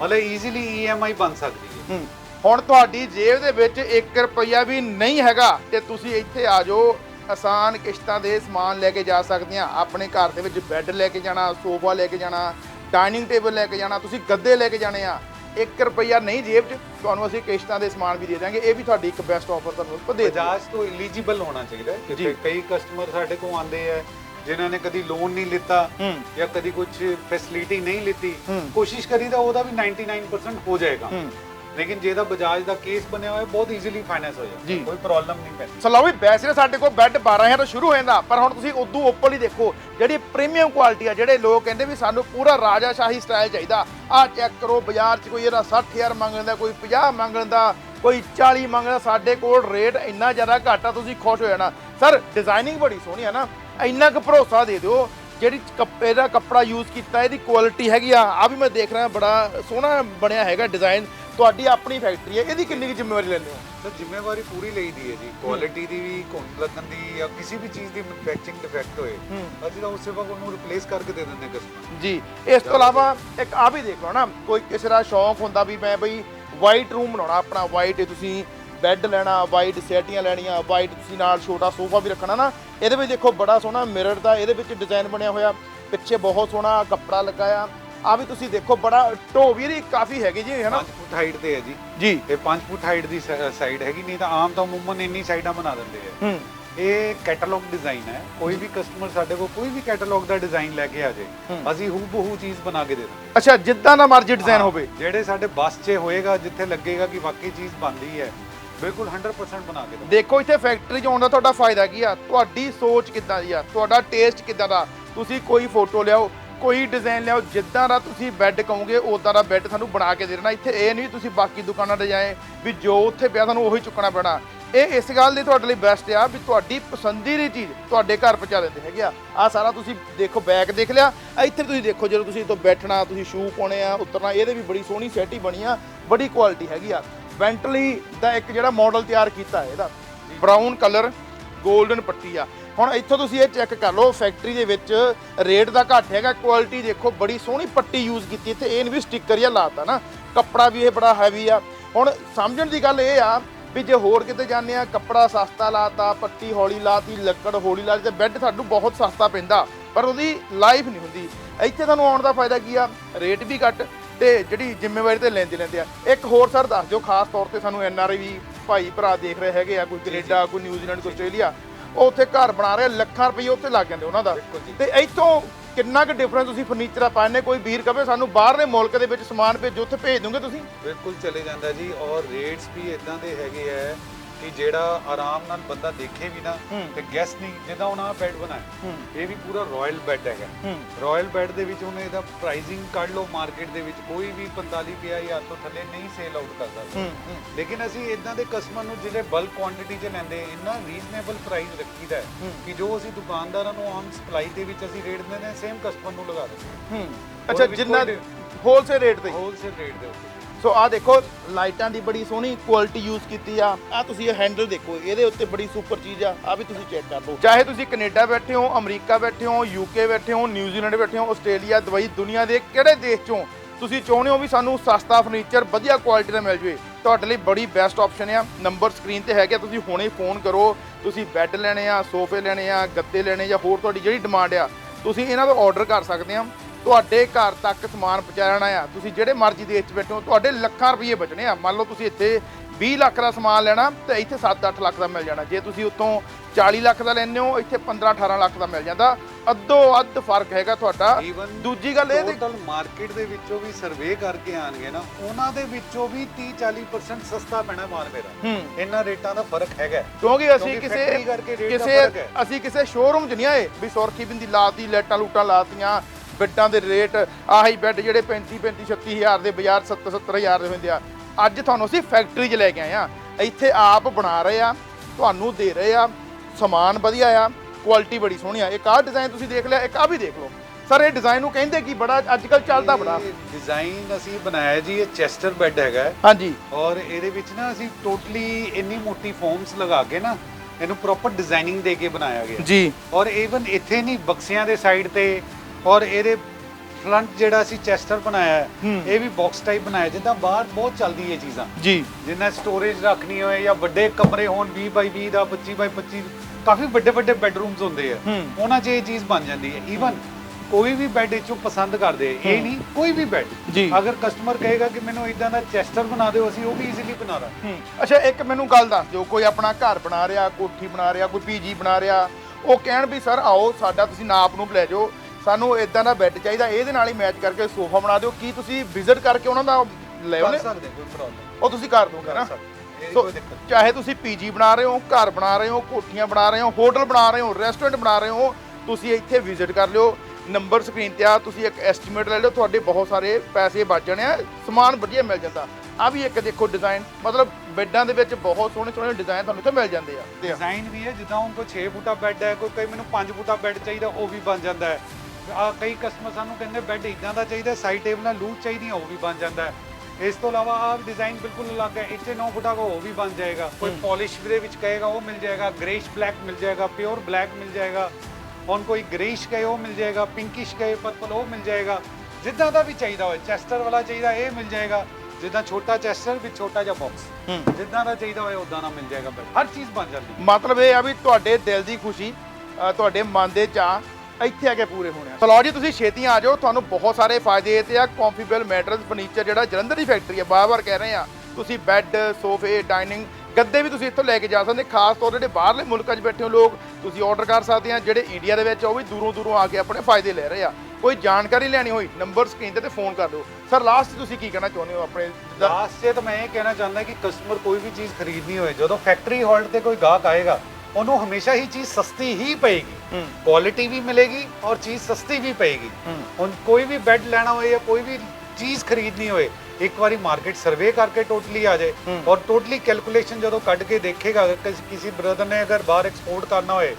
ਮਤਲਬ ਈਜ਼ੀਲੀ ਈਐਮਆਈ ਬਣ ਸਕਦੀ ਹੈ। ਹੁਣ ਤੁਹਾਡੀ ਜੇਬ ਦੇ ਵਿੱਚ 1 ਰੁਪਈਆ ਵੀ ਨਹੀਂ ਹੈਗਾ ਤੇ ਤੁਸੀਂ ਇੱਥੇ ਆ ਜਾਓ। ਆਸਾਨ ਕਿਸ਼ਤਾਂ ਦੇ ਸਮਾਨ ਲੈ ਕੇ ਜਾ ਸਕਦੇ ਆ ਆਪਣੇ ਘਰ ਦੇ ਵਿੱਚ ਬੈੱਡ ਲੈ ਕੇ ਜਾਣਾ ਸੋਫਾ ਲੈ ਕੇ ਜਾਣਾ ਡਾਈਨਿੰਗ ਟੇਬਲ ਲੈ ਕੇ ਜਾਣਾ ਤੁਸੀਂ ਗੱਦੇ ਲੈ ਕੇ ਜਾਣੇ ਆ। 1 ਰੁਪਈਆ ਨਹੀਂ ਜੇਬ 'ਚ ਤੁਹਾਨੂੰ ਅਸੀਂ ਕਿਸ਼ਤਾਂ ਦੇ ਸਮਾਨ ਵੀ ਦੇ ਦਾਂਗੇ ਇਹ ਵੀ ਤੁਹਾਡੀ ਇੱਕ ਬੈਸਟ ਆਫਰ ਤੁਹਾਨੂੰ ਆਪਾਂ ਦੇ ਦਾਂਗੇ ਬਜਾਜ ਤੋਂ ਐਲੀਜੀਬਲ ਹੋਣਾ ਚਾਹੀਦਾ ਹੈ। ਕਿਉਂਕਿ ਕਈ ਕਸਟਮਰ ਸਾਡੇ ਕੋਲ ਆਉਂਦੇ ਆ ਜਿਨ੍ਹਾਂ ਨੇ ਕਦੀ ਲੋਨ ਨਹੀਂ ਲਿੱਤਾ ਜਾਂ ਕਦੀ ਕੁਝ ਫੈਸਿਲਿਟੀ ਨਹੀਂ ਲਿੱਤੀ। ਕੋਸ਼ਿਸ਼ ਕਰੀਦਾ ਉਹਦਾ ਵੀ 99% ਹੋ ਜਾਏਗਾ। ਲੇਕਿਨ ਜਿਹਦਾ ਬਜਾਜ ਦਾ ਕੇਸ ਬਣਿਆ ਹੋਇਆ ਬਹੁਤ ਈਜ਼ੀਲੀ ਫਾਈਨੈਂਸ ਹੋ ਜੀ। ਜਾਂਦਾ ਕੋਈ ਪ੍ਰੋਬਲਮ ਨਹੀਂ ਪੈਂਦੀ। ਸੋ ਲਓ ਵੀ ਵੈਸੇ ਸਾਡੇ ਕੋਲ ਬੈੱਡ 12000 ਤੋਂ ਸ਼ੁਰੂ ਹੋ ਜਾਂਦਾ ਪਰ ਹੁਣ ਤੁਸੀਂ ਉਦੋਂ ਉੱਪਰ ਹੀ ਦੇਖੋ ਜਿਹੜੀ ਪ੍ਰੀਮੀਅਮ ਕੁਆਲਿਟੀ ਆ ਜਿਹੜੇ ਲੋਕ ਕਹਿੰਦੇ ਵੀ ਸਾਨੂੰ ਪੂਰਾ ਰਾਜਾ ਸ਼ਾਹੀ ਸਟਾਈਲ ਚਾਹੀਦਾ। ਆਹ ਚੈੱਕ ਕਰੋ ਬਾਜ਼ਾਰ 'ਚ ਕੋਈ ਇਹਦਾ 60000 ਮੰਗ ਲੈਂਦਾ ਕੋਈ 50 ਮੰਗ ਲੈਂਦਾ ਕੋਈ 40 ਮੰਗਦਾ ਸਾਡੇ ਕੋਲ ਰੇਟ ਇੰਨਾ ਜ਼ਿਆਦਾ ਘੱਟ ਆ ਤੁਸੀਂ ਖੁਸ਼ ਹੋ ਜਾਣਾ। ਸਰ ਡਿਜ਼ਾਈਨਿੰਗ ਬੜੀ ਸੋਹਣੀ ਆ ਨਾ ਇੰਨਾ ਕੁ ਭਰੋਸਾ ਦੇ ਦਿਓ ਜਿਹੜੀ ਕੱਪੜੇ ਦਾ ਕੱਪੜਾ ਯੂਜ਼ ਕੀਤਾ ਇਹਦੀ ਕੁਆਲਿਟੀ ਹੈਗੀ ਆ। ਆ ਵੀ ਮੈਂ ਦੇਖ ਰਿਹਾ ਬੜਾ ਸੋਹਣਾ ਬਣਿਆ ਹੈਗਾ ਡਿਜ਼ਾਈਨ ਤੁਹਾਡੀ ਆਪਣੀ ਫੈਕਟਰੀ ਹੈ ਇਹਦੀ ਕਿੰਨੀ ਕੁ ਜ਼ਿੰਮੇਵਾਰੀ ਲੈਂਦੇ ਹੋ? ਸਰ ਜ਼ਿੰਮੇਵਾਰੀ ਪੂਰੀ ਲਈਦੀ ਹੈ ਜੀ। ਕੁਆਲਿਟੀ ਦੀ ਵੀ ਘੁੰਡ ਲੱਗਣ ਦੀ ਜਾਂ ਕਿਸੇ ਵੀ ਚੀਜ਼ ਦੀ ਮੈਨੂਫੈਕਚਰਿੰਗ ਡਿਫੈਕਟ ਹੋਏ ਹੂੰ। ਅਸੀਂ ਤਾਂ ਉਸੇ ਵਕਤ ਉਹਨੂੰ ਰਿਪਲੇਸ ਕਰਕੇ ਦੇ ਦਿੰਦੇ ਕਸਟਮਰ ਜੀ ਇਸ ਤੋਂ ਇਲਾਵਾ ਇੱਕ ਆ ਵੀ ਦੇਖ ਲਓ ਨਾ ਕੋਈ ਕਿਸੇ ਦਾ ਸ਼ੌਂਕ ਹੁੰਦਾ ਵੀ ਮੈਂ ਬਈ ਵਾਈਟ ਰੂਮ ਬਣਾਉਣਾ ਆਪਣਾ ਵਾਈਟ ਤੁਸੀਂ ਬੈੱਡ ਲੈਣਾ ਵਾਈਟ ਸੈਟੀਆਂ ਲੈਣੀਆਂ ਵਾਈਟ ਤੁਸੀਂ ਨਾਲ ਛੋਟਾ ਸੋਫਾ ਵੀ ਰੱਖਣਾ ਨਾ ਇਹਦੇ ਵਿੱਚ ਦੇਖੋ ਬੜਾ ਸੋਹਣਾ ਮਿਰਰ ਦਾ ਇਹਦੇ ਵਿੱਚ ਡਿਜ਼ਾਈਨ ਬਣਿਆ ਹੋਇਆ ਪਿੱਛੇ ਬਹੁਤ ਸੋਹਣਾ ਕੱਪੜਾ ਲਗਾਇਆ ਆ ਵੀ ਤੁਸੀਂ ਦੇਖੋ ਬੜਾ ਢੋ ਵੀ ਇਹਦੀ ਕਾਫੀ ਹੈਗੀ ਜੀ ਹੈ ਨਾ 5 ਫੁੱਟ ਹਾਈਟ ਤੇ ਹੈ ਜੀ। ਜੀ। ਇਹ 5 ਫੁੱਟ ਹਾਈਟ ਦੀ ਸਾਈਡ ਹੈਗੀ ਨਹੀਂ ਤਾਂ ਆਮ ਤਾਂ ਅਮੂਮਨ ਇੰਨੀ ਸਾਈਡਾਂ ਬਣਾ ਦਿੰਦੇ ਆ। ਹੂੰ। ਇਹ ਕੈਟਲੌਗ ਡਿਜ਼ਾਈਨ ਹੈ। ਕੋਈ ਵੀ ਕਸਟਮਰ ਸਾਡੇ ਕੋਲ ਕੋਈ ਵੀ ਕੈਟਲੌਗ ਦਾ ਡਿਜ਼ਾਈਨ ਲੈ ਕੇ ਆ ਹੂੰ। ਅਸੀਂ ਹੂਬਹੂ ਚੀਜ਼ ਬਣਾ ਕੇ ਦੇ ਦਾਂਗੇ। ਅੱਛਾ ਜਿੱਦਾਂ ਦਾ ਮਰਜ਼ੀ ਡਿਜ਼ਾਈਨ ਹੋਵੇ। ਜਿਹੜੇ ਸਾਡੇ ਬੱਸ 'ਚ ਹੋਏਗਾ ਜਿੱਥੇ ਲੱਗੇਗਾ ਕਿ ਵਾਕਈ ਚੀਜ਼ ਬਣਦੀ ਹੈ ਬਿਲਕੁਲ 100% ਬਣਾ ਕੇ ਦੇਖੋ ਇੱਥੇ ਫੈਕਟਰੀ 'ਚ ਆਉਣ ਦਾ ਤੁਹਾਡਾ ਫਾਇਦਾ ਕੀ ਆ? ਤੁਹਾਡੀ ਸੋਚ ਕਿੱਦਾਂ ਦੀ ਆ? ਤੁਹਾਡਾ ਟੇਸਟ ਕਿੱਦਾਂ ਦਾ? ਤੁਸੀਂ ਕੋਈ ਫੋਟੋ ਲਿਆਓ ਕੋਈ ਡਿਜ਼ਾਈਨ ਲਿਆਓ ਜਿੱਦਾਂ ਦਾ ਤੁਸੀਂ ਬੈੱਡ ਕਹੋਗੇ ਉਦਾਂ ਦਾ ਬੈੱਡ ਤੁਹਾਨੂੰ ਬਣਾ ਕੇ ਦੇ ਦੇਣਾ। ਇੱਥੇ ਇਹ ਨਹੀਂ ਤੁਸੀਂ ਬਾਕੀ ਦੁਕਾਨਾਂ ਤੇ ਜਾਏ ਵੀ ਜੋ ਉੱਥੇ ਪਿਆ ਤੁਹਾਨੂੰ ਉਹੀ ਚੁੱਕਣਾ ਪੈਣਾ। ਇਹ ਇਸ ਗੱਲ ਦੀ ਤੁਹਾਡੇ ਲਈ ਬੈਸਟ ਆ ਵੀ ਤੁਹਾਡੀ ਪਸੰਦੀਦੀ ਚੀਜ਼ ਤੁਹਾਡੇ ਘਰ ਪਹੁੰਚਾ ਦਿੰਦੇ ਹੈਗੇ ਆ। ਆ ਸਾਰਾ ਤੁਸੀਂ ਦੇਖੋ ਬੈਗ ਦੇਖ ਲਿਆ। ਇੱਥੇ ਤੁਸੀਂ ਦੇਖੋ ਜਦੋਂ ਤੁਸੀਂ ਤੋਂ ਬੈਠਣਾ ਤੁਸੀਂ ਸ਼ੂ ਪਾਉਣੇ ਆ ਉਤਰਨਾ ਇਹਦੇ ਵੀ ਬੜੀ ਸੋਹਣੀ ਸੈਟੀ ਬਣੀ ਆ ਬੜੀ ਕੁਆਲਿਟੀ ਹੈਗੀ ਆ। ਵੈਂਟਲੀ ਦਾ ਇੱਕ ਜਿਹੜਾ ਮਾਡਲ ਤਿਆਰ ਕੀਤਾ ਹੈ ਇਹਦਾ। ਬਰਾਊਨ ਕਲਰ 골ਡਨ ਪੱਟੀ ਆ। ਹੁਣ ਇੱਥੋਂ ਤੁਸੀਂ ਇਹ ਚੈੱਕ ਕਰ ਲਓ ਫੈਕਟਰੀ ਦੇ ਵਿੱਚ ਰੇਟ ਦਾ ਘੱਟ ਹੈਗਾ ਕੁਆਲਿਟੀ ਦੇਖੋ ਬੜੀ ਸੋਹਣੀ ਪੱਟੀ ਯੂਜ਼ ਕੀਤੀ ਇੱਥੇ ਇਹ ਨਹੀਂ ਵੀ ਸਟicker ਜਿਹਾ ਲਾਤਾ ਨਾ ਕੱਪੜਾ ਵੀ ਇਹ ਬੜਾ ਹੈਵੀ ਆ। ਹੁਣ ਸਮਝਣ ਦੀ ਗੱਲ ਇਹ ਆ ਵੀ ਜੇ ਹੋਰ ਕਿਤੇ ਜਾਂਦੇ ਆ ਕੱਪੜਾ ਸਸਤਾ ਲਾਤਾ ਪੱਟੀ ਹੌਲੀ ਲਾਤੀ ਲੱਕੜ ਹੌਲੀ ਲਾਤੀ ਤੇ ਬੈੱਡ ਤੁਹਾਨੂੰ ਬਹੁਤ ਸਸਤਾ ਪੈਂਦਾ ਪਰ ਉਹਦੀ ਲਾਈਫ ਨਹੀਂ ਹੁੰਦੀ। ਇੱਥੇ ਤੁਹਾਨੂੰ ਆਉਣ ਦਾ ਫਾਇਦਾ ਕੀ ਆ? ਰੇਟ ਵੀ ਘੱਟ ਤੇ ਜਿਹੜੀ ਜ਼ਿੰਮੇਵਾਰੀ ਤੇ ਲੈਂਦੇ ਲੈਂਦੇ ਆ। ਇੱਕ ਹੋਰ ਸਰ ਦੱਸ ਦਿਓ ਖਾਸ ਤੌਰ ਤੇ ਸਾਨੂੰ ਐਨ ਆਰ ਆਈ ਵੀ ਭਾਈ ਭਰਾ ਦੇਖ ਰਹੇ ਹੈਗੇ ਆ ਕੋਈ ਕੈਨੇਡਾ ਕੋਈ ਨਿਊਜ਼ੀਲੈਂਡ ਕੋਈ ਆਸਟ੍ਰੇਲੀਆ ਉਹ ਉੱਥੇ ਘਰ ਬਣਾ ਰਹੇ ਲੱਖਾਂ ਰੁਪਏ ਉੱਥੇ ਲੱਗ ਜਾਂਦੇ ਉਹਨਾਂ ਦਾ। ਤੇ ਇੱਥੋਂ ਕਿੰਨਾ ਕੁ ਡਿਫਰੈਂਸ ਤੁਸੀਂ ਫਰਨੀਚਰ ਆ ਪਾਣੇ ਕੋਈ ਵੀਰ ਕਵੇ ਸਾਨੂੰ ਬਾਹਰਲੇ ਮੁਲਕ ਦੇ ਵਿੱਚ ਸਮਾਨ ਭੇਜੋ ਉੱਥੇ ਭੇਜ ਦੋਗੇ ਤੁਸੀਂ ਬਿਲਕੁਲ ਚਲੇ ਜਾਂਦਾ ਜੀ ਔਰ ਰੇਟਸ ਵੀ ਇਦਾਂ ਦੇ ਹੈਗੇ ਆ ਕਿ ਜਿਹੜਾ ਆਰਾਮ ਨਾਲ ਬੰਦਾ ਦੇਖੇ ਵੀ ਨਾ। ਤੇ ਗੈਸ ਨਹੀਂ ਜਿੱਦਾਂ ਉਹਨਾਂ ਬੈੱਡ ਬਣਾਇਆ ਇਹ ਵੀ ਪੂਰਾ ਰਾਇਲ ਬੈੱਡ ਹੈਗਾ। ਰਾਇਲ ਬੈੱਡ ਦੇ ਵਿੱਚ ਉਹਨੇ ਇਹਦਾ ਪ੍ਰਾਈਸਿੰਗ ਕੱਢ ਲਓ ਮਾਰਕੀਟ ਦੇ ਵਿੱਚ ਕੋਈ ਵੀ 45 ਪਿਆ ਜਾਂ ਤੋਂ ਥੱਲੇ ਨਹੀਂ ਸੇਲ ਆਊਟ ਕਰਦਾ। ਹੂੰ ਹੂੰ। ਲੇਕਿਨ ਅਸੀਂ ਇਦਾਂ ਦੇ ਕਸਟਮਰ ਨੂੰ ਜਿਹੜੇ ਬਲਕ ਕੁਆਂਟੀਟੀ 'ਚ ਲੈਂਦੇ ਇੰਨਾ ਰੀਜ਼ਨੇਬਲ ਪ੍ਰਾਈਸ ਰੱਖੀਦਾ। ਕਿ ਜੋ ਅਸੀਂ ਦੁਕਾਨਦਾਰਾਂ ਨੂੰ ਆਮ ਸਪਲਾਈ ਦੇ ਵਿੱਚ ਅਸੀਂ ਰੇਟ ਦਿੰਦੇ ਨੇ ਸੇਮ ਕਸਟਮਰ ਨੂੰ ਲਗਾ ਦਿੰਦੇ ਹੂੰ। ਅੱਛਾ ਜਿੰਨਾ ਹੋਲਸੇਲ ਰੇਟ ਤੇ ਹੋਲਸੇਲ ਰੇਟ ਦੇ ਉੱਤੇ। ਸੋ ਆ ਦੇਖੋ, ਲਾਈਟਾਂ ਦੀ ਬੜੀ ਸੋਹਣੀ ਕੁਆਲਿਟੀ ਯੂਜ਼ ਕੀਤੀ ਆ। ਆ ਤੁਸੀਂ ਇਹ ਹੈਂਡਲ ਦੇਖੋ, ਇਹਦੇ ਉੱਤੇ ਬੜੀ ਸੁਪਰ ਚੀਜ਼ ਆ ਆ ਵੀ ਤੁਸੀਂ ਚੈੱਕ ਕਰ ਲਓ। ਚਾਹੇ ਤੁਸੀਂ ਕੈਨੇਡਾ ਬੈਠੇ ਹੋ, ਅਮਰੀਕਾ ਬੈਠੇ ਹੋ ਯੂਕੇ ਬੈਠੇ ਹੋ ਨਿਊਜ਼ੀਲੈਂਡ ਬੈਠੇ ਹੋ, ਆਸਟ੍ਰੇਲੀਆ, ਦੁਬਈ, ਦੁਨੀਆ ਦੇ ਕਿਹੜੇ ਦੇਸ਼ ਚੋਂ ਤੁਸੀਂ ਚਾਹੁੰਦੇ ਹੋ ਵੀ ਸਾਨੂੰ ਸਸਤਾ ਫਰਨੀਚਰ ਵਧੀਆ ਕੁਆਲਿਟੀ ਦਾ ਮਿਲ ਜਵੇ, ਤੁਹਾਡੇ ਲਈ ਬੜੀ ਬੈਸਟ ਆਪਸ਼ਨ ਆ। ਨੰਬਰ ਸਕਰੀਨ ਤੇ ਹੈਗਾ ਤੁਸੀਂ ਹੁਣੇ ਫੋਨ ਕਰੋ, ਤੁਸੀਂ ਬੈੱਡ ਲੈਣੇ ਆ, ਸੋਫੇ ਲੈਣੇ ਆ ਗੱਦੇ ਲੈਣੇ ਜਾਂ ਹੋਰ ਤੁਹਾਡੀ ਜਿਹੜੀ ਡਿਮਾਂਡ ਆ, ਤੁਸੀਂ ਇਹਨਾਂ ਦਾ ਆਰਡਰ ਕਰ ਸਕਦੇ ਆ। ਤੁਹਾਡੇ ਘਰ ਤੱਕ ਸਮਾਨ ਪਹੁੰਚਾਉਣਾ ਆ। ਤੁਸੀਂ ਜਿਹੜੇ ਮਰਜ਼ੀ ਦੇਸ਼ 'ਚ ਬੈਠੇ ਤੁਹਾਡੇ ਲੱਖਾਂ ਰੁਪਏ ਬਚਣੇ ਆ। ਮੰਨ ਲਓ ਤੁਸੀਂ ਇੱਥੇ 20 ਲੱਖ ਦਾ ਸਮਾਨ ਲੈਣਾ ਤੇ ਇੱਥੇ 7-8 ਲੱਖ ਦਾ ਮਿਲ ਜਾਣਾ। ਜੇ ਤੁਸੀਂ ਉੱਤੋਂ 40 ਲੱਖ ਦਾ ਲੈਂਦੇ ਹੋ ਇੱਥੇ 15-18 ਲੱਖ ਦਾ ਮਿਲ ਜਾਂਦਾ। ਅੱਧੋ ਅੱਧ ਫ਼ਰਕ ਹੈਗਾ ਤੁਹਾਡਾ। Even ਦੂਜੀ ਗੱਲ ਇਹ ਟੋਟਲ ਮਾਰਕੀਟ ਦੇ ਵਿੱਚੋਂ ਵੀ ਸਰਵੇ ਕਰਕੇ ਆਣਗੇ ਨਾ ਉਹਨਾਂ ਦੇ ਵਿੱਚੋਂ ਵੀ 30-40% ਸਸਤਾ ਪੈਣਾ ਮਾਲ ਮੇਰਾ। ਹੂੰ। ਇਹਨਾਂ ਰੇਟਾਂ ਦਾ ਫ਼ਰਕ ਹੈਗਾ। ਕਿਉਂਕਿ ਅਸੀਂ ਕਿਉਂਕਿ ਕਿਸੇ factory ਕਰਕੇ rate ਦਾ ਕਿਸੇ ਫ਼ਰਕ ਹੈ। ਅਸੀਂ ਕਿਸੇ ਸ਼ੋਰੂਮ 'ਚ ਨਹੀਂ ਆਏ ਵੀ ਸੁਰਖੀ ਬਿੰਦੀ ਲਾਤੀ ਲੈਟਾਂ ਲੂਟਾਂ ਲਾਤੀਆਂ ਬੈੱਡਾਂ ਦੇ ਰੇਟ ਆਹੀ ਬੈੱਡ ਜਿਹੜੇ 35 35 36 ਹਜ਼ਾਰ ਦੇ ਬਾਜ਼ਾਰ 70 70 ਹਜ਼ਾਰ ਦੇ ਹੁੰਦੇ ਆ। ਅੱਜ ਤੁਹਾਨੂੰ ਅਸੀਂ ਫੈਕਟਰੀ 'ਚ ਲੈ ਕੇ ਆਏ ਆ। ਇੱਥੇ ਆਪ ਬਣਾ ਰਹੇ ਆ ਤੁਹਾਨੂੰ ਦੇ ਰਹੇ ਆ ਸਮਾਨ ਵਧੀਆ ਆ ਕੁਆਲਿਟੀ ਬੜੀ ਸੋਹਣੀ ਆ। ਇੱਕ ਆਹ ਡਿਜ਼ਾਈਨ ਤੁਸੀਂ ਦੇਖ ਲਿਆ ਇੱਕ ਆ ਵੀ ਦੇਖ ਲਓ। ਸਰ ਇਹ ਡਿਜ਼ਾਈਨ ਨੂੰ ਕਹਿੰਦੇ ਕੀ ਬੜਾ ਅੱਜ ਕੱਲ ਚੱਲਦਾ ਬੜਾ। ਡਿਜ਼ਾਈਨ ਅਸੀਂ ਬਣਾਇਆ ਜੀ ਇਹ ਚੈਸਟਰ ਬੈੱਡ ਹੈਗਾ। ਹਾਂਜੀ। ਔਰ ਇਹਦੇ ਵਿੱਚ ਨਾ ਅਸੀਂ ਟੋਟਲੀ ਇੰਨੀ ਮੋਟੀ ਫੋਮਸ ਲਗਾ ਕੇ ਨਾ ਇਹਨੂੰ ਪ੍ਰੋਪਰ ਡਿਜ਼ਾਈਨਿੰਗ ਦੇ ਕੇ ਬਣਾਇਆ ਗਿਆ। ਜੀ। ਔਰ ਇਵਨ ਇੱਥੇ ਨਹੀਂ ਬਕਸਿਆਂ ਦੇ ਸਾਈਡ ਤੇ ਔਰ ਇਹਦੇ ਫਰੰਟ ਜਿਹੜਾ ਅਸੀਂ ਚੈਸਟਰ ਬਣਾਇਆ ਹੈ, ਹੂੰ। ਇਹ ਵੀ ਬਾਕਸ ਟਾਈਪ ਬਣਾਇਆ ਜਿੱਦਾਂ ਬਾਹਰ ਬਹੁਤ ਚੱਲਦੀ ਇਹ ਚੀਜ਼ਾਂ ਜੀ ਜਿੰਨਾ ਸਟੋਰੇਜ ਰੱਖਣੀ ਹੋਏ ਜਾਂ ਵੱਡੇ ਕਮਰੇ ਹੋਣ 20 ਬਾਈ 20 ਦਾ 25 ਬਾਈ 25 ਕਾਫੀ ਵੱਡੇ ਵੱਡੇ ਬੈੱਡਰੂਮਸ ਹੁੰਦੇ ਆ ਹੂੰ। ਉਹਨਾਂ 'ਚ ਇਹ ਚੀਜ਼ ਬਣ ਜਾਂਦੀ ਹੈ ਈਵਨ ਕੋਈ ਵੀ ਬੈੱਡ ਵਿੱਚੋਂ ਪਸੰਦ ਕਰਦੇ ਆ। ਇਹ ਨਹੀਂ ਕੋਈ ਵੀ ਬੈੱਡ ਜੀ। ਅਗਰ ਕਸਟਮਰ ਕਹੇਗਾ ਕਿ ਮੈਨੂੰ ਇਦਾਂ ਦਾ ਚੈਸਟਰ ਬਣਾ ਦਿਓ ਅਸੀਂ ਉਹ ਵੀ ਈਜ਼ੀਲੀ ਬਣਾ ਦਾਂਗੇ ਹੂੰ ਅੱਛਾ ਇੱਕ ਮੈਨੂੰ ਗੱਲ ਦੱਸ ਦਿਓ ਕੋਈ ਆਪਣਾ ਘਰ ਬਣਾ ਰਿਹਾ ਕੋਠੀ ਬਣਾ ਰਿਹਾ ਕੋਈ ਪੀਜੀ ਬਣਾ ਰਿਹਾ ਉਹ ਕਹਿਣ ਵੀ ਸਰ ਆਓ ਸਾਡਾ ਤੁਸੀਂ ਨਾਪ ਨੂੰ ਲੈ ਜਾਓ ਸਾਨੂੰ ਇਦਾਂ ਦਾ ਬੈੱਡ ਚਾਹੀਦਾ ਇਹਦੇ ਨਾਲ ਹੀ ਮੈਚ ਕਰਕੇ ਸੋਫਾ ਬਣਾ ਦਿਓ। ਕੀ ਤੁਸੀਂ ਵਿਜ਼ਿਟ ਕਰਕੇ ਉਹਨਾਂ ਦਾ ਲੈ ਕਰ ਆਉਨੇ ਸਕਦੇ ਕੋਈ ਪ੍ਰੋਬਲਮ ਉਹ ਤੁਸੀਂ ਕਰ ਦੋਗੇ ਨਾ? ਸੋ। ਚਾਹੇ ਤੁਸੀਂ ਪੀਜੀ ਬਣਾ ਰਹੇ ਹੋ ਘਰ ਬਣਾ ਰਹੇ ਹੋ ਕੋਠੀਆਂ ਬਣਾ ਰਹੇ ਹੋ ਹੋਟਲ ਬਣਾ ਰਹੇ ਹੋ ਰੈਸਟੋਰੈਂਟ ਬਣਾ ਰਹੇ ਹੋ ਤੁਸੀਂ ਇੱਥੇ ਵਿਜ਼ਿਟ ਕਰ ਲਿਓ। ਨੰਬਰ ਸਕਰੀਨ ਤੇ ਆ ਤੁਸੀਂ ਇੱਕ ਐਸਟੀਮੇਟ ਲੈ ਲਓ। ਤੁਹਾਡੇ ਬਹੁਤ ਸਾਰੇ ਪੈਸੇ ਬਚ ਜਾਣੇ ਆ। ਸਮਾਨ ਵਧੀਆ ਮਿਲ ਜਾਂਦਾ। ਆ ਵੀ ਇੱਕ ਦੇਖੋ ਡਿਜ਼ਾਈਨ ਮਤਲਬ ਬੈੱਡਾਂ ਦੇ ਵਿੱਚ ਬਹੁਤ ਸੋਹਣੇ ਸੋਹਣੇ ਡਿਜ਼ਾਈਨ ਤੁਹਾਨੂੰ ਇੱਥੇ ਮਿਲ ਜਾਂਦੇ ਆ। ਡਿਜ਼ਾਈਨ ਵੀ ਹੈ ਜਿੱਦਾਂ ਹੁਣ ਕੋਈ 6 ਫੁੱਟਾ ਬੈੱਡ ਹੈ ਕੋਈ ਕਈ ਮੈਨੂੰ 5 ਫੁੱਟਾ ਬੈੱਡ ਚਾਹੀਦਾ ਉਹ ਵੀ ਬਣ ਜਾਂਦਾ ਹੈ। ਆ ਕਈ ਕਸਟਮਰ ਸਾਨੂੰ ਕਹਿੰਦੇ ਬੈੱਡ ਇਦਾਂ ਦਾ ਚਾਹੀਦਾ ਸਾਈਡ ਟੇਬਲ ਨਾਲ ਲੂਜ਼ ਚਾਹੀਦੀ ਉਹ ਵੀ ਬਣ ਜਾਂਦਾ ਹੈ। ਇਸ ਤੋਂ ਇਲਾਵਾ ਆ ਡਿਜ਼ਾਈਨ ਬਿਲਕੁਲ ਅਲੱਗ ਹੈ ਇੱਥੇ 9 ਫੁੱਟਾ ਦਾ ਉਹ ਵੀ ਬਣ ਜਾਏਗਾ। ਕੋਈ ਪਾਲਿਸ਼ ਦੇ ਵਿੱਚ ਕਹੇਗਾ ਉਹ ਮਿਲ ਜਾਏਗਾ ਗ੍ਰੇਸ਼ ਬਲੈਕ ਮਿਲ ਜਾਏਗਾ ਪਿਓਰ ਬਲੈਕ ਮਿਲ ਜਾਏਗਾ। ਹੁਣ ਕੋਈ ਗ੍ਰੇਸ਼ ਕਹੇ ਉਹ ਮਿਲ ਜਾਏਗਾ ਪਿੰਕਿਸ਼ ਕਹੇ ਪਰਪਲ ਉਹ ਮਿਲ ਜਾਏਗਾ। ਜਿੱਦਾਂ ਦਾ ਵੀ ਚਾਹੀਦਾ ਹੋਵੇ ਚੈਸਟਰ ਵਾਲਾ ਚਾਹੀਦਾ ਇਹ ਮਿਲ ਜਾਏਗਾ। ਜਿੱਦਾਂ ਛੋਟਾ ਚੈਸਟਰ ਵਿੱਚ ਛੋਟਾ ਜਿਹਾ ਬਾਕਸ ਹੂੰ। ਜਿੱਦਾਂ ਦਾ ਚਾਹੀਦਾ ਹੋਏ ਉਦਾਂ ਦਾ ਮਿਲ ਜਾਏਗਾ। ਬੈੱਡ ਹਰ ਚੀਜ਼ ਬਣ ਜਾਂਦੀ ਮਤਲਬ ਇਹ ਆ ਵੀ ਤੁਹਾਡੇ ਦਿਲ ਦੀ ਖੁਸ਼ੀ ਅ, ਤੁਹਾਡੇ ਮਨ ਦੇ ਚਾਹ ਇੱਥੇ ਆ ਕੇ ਪੂਰੇ ਹੋਣੇ ਆ। ਚਲੋ ਜੀ, ਤੁਸੀਂ ਛੇਤੀ ਆ ਜਾਓ। ਤੁਹਾਨੂੰ ਬਹੁਤ ਸਾਰੇ ਫਾਇਦੇ ਤੇ ਆ। ਕੰਫੀਬਲ ਮੈਟਰਸ ਫਰਨੀਚਰ ਜਿਹੜਾ ਜਲੰਧਰ ਦੀ ਫੈਕਟਰੀ ਆ ਬਾਰ-ਬਾਰ ਕਹਿ ਰਹੇ ਆ। ਤੁਸੀਂ ਬੈੱਡ ਸੋਫੇ ਡਾਈਨਿੰਗ ਗੱਦੇ ਵੀ ਤੁਸੀਂ ਇੱਥੋਂ ਲੈ ਕੇ ਜਾ ਸਕਦੇ। ਖਾਸ ਤੌਰ ਤੇ ਜਿਹੜੇ ਬਾਹਰਲੇ ਮੁਲਕਾਂ 'ਚ ਬੈਠੇ ਹੋ ਲੋਕ, ਤੁਸੀਂ ਆਰਡਰ ਕਰ ਸਕਦੇ ਆ। ਜਿਹੜੇ ਇੰਡੀਆ ਦੇ ਵਿੱਚ ਉਹ ਵੀ ਦੂਰੋਂ ਦੂਰੋਂ ਆ ਕੇ ਆਪਣੇ ਫਾਇਦੇ ਲੈ ਰਹੇ ਆ। ਕੋਈ ਜਾਣਕਾਰੀ ਲੈਣੀ ਹੋਈ ਨੰਬਰ ਸਕਰੀਨ ਤੇ ਤੇ ਫੋਨ ਕਰ ਦਿਓ। ਸਰ ਲਾਸਟ ਤੁਸੀਂ ਕੀ ਕਹਿਣਾ ਚਾਹੁੰਦੇ ਹੋ ਆਪਣੇ ਲਾਸਟ 'ਚ ਤਾਂ ਮੈਂ ਇਹ ਕਹਿਣਾ ਚਾਹੁੰਦਾ ਕਿ ਕਸਟਮਰ ਕੋਈ ਵੀ ਚੀਜ਼ ਖਰੀਦਣੀ ਹੋਏ, ਜਦੋਂ ਫੈਕਟਰੀ ਹਾਲਟ ਤੇ ਕੋਈ ਗਾਹਕ ਆਏਗਾ, ਉਹਨੂੰ ਹਮੇਸ਼ਾ ਹੀ ਚੀਜ਼ ਸਸਤੀ ਹੀ ਪਏਗੀ। ਕੁਆਲਿਟੀ ਵੀ ਮਿਲੇਗੀ ਔਰ ਚੀਜ਼ ਸਸਤੀ ਵੀ ਪਏਗੀ ਹੂੰ ਹੁਣ ਕੋਈ ਵੀ ਬੈੱਡ ਲੈਣਾ ਹੋਏ ਜਾਂ ਕੋਈ ਵੀ ਚੀਜ਼ ਖਰੀਦਣੀ ਹੋਏ ਇੱਕ ਵਾਰੀ ਮਾਰਕੀਟ ਸਰਵੇ ਕਰਕੇ ਟੋਟਲੀ ਆ ਜਾਏ। ਔਰ ਟੋਟਲੀ ਕੈਲਕੂਲੇਸ਼ਨ ਜਦੋਂ ਕੱਢ ਕੇ ਦੇਖੇਗਾ ਕਿਸ- ਬ੍ਰਦਰ ਨੇ ਅਗਰ ਬਾਹਰ ਐਕਸਪੋਰਟ ਕਰਨਾ ਹੋਏ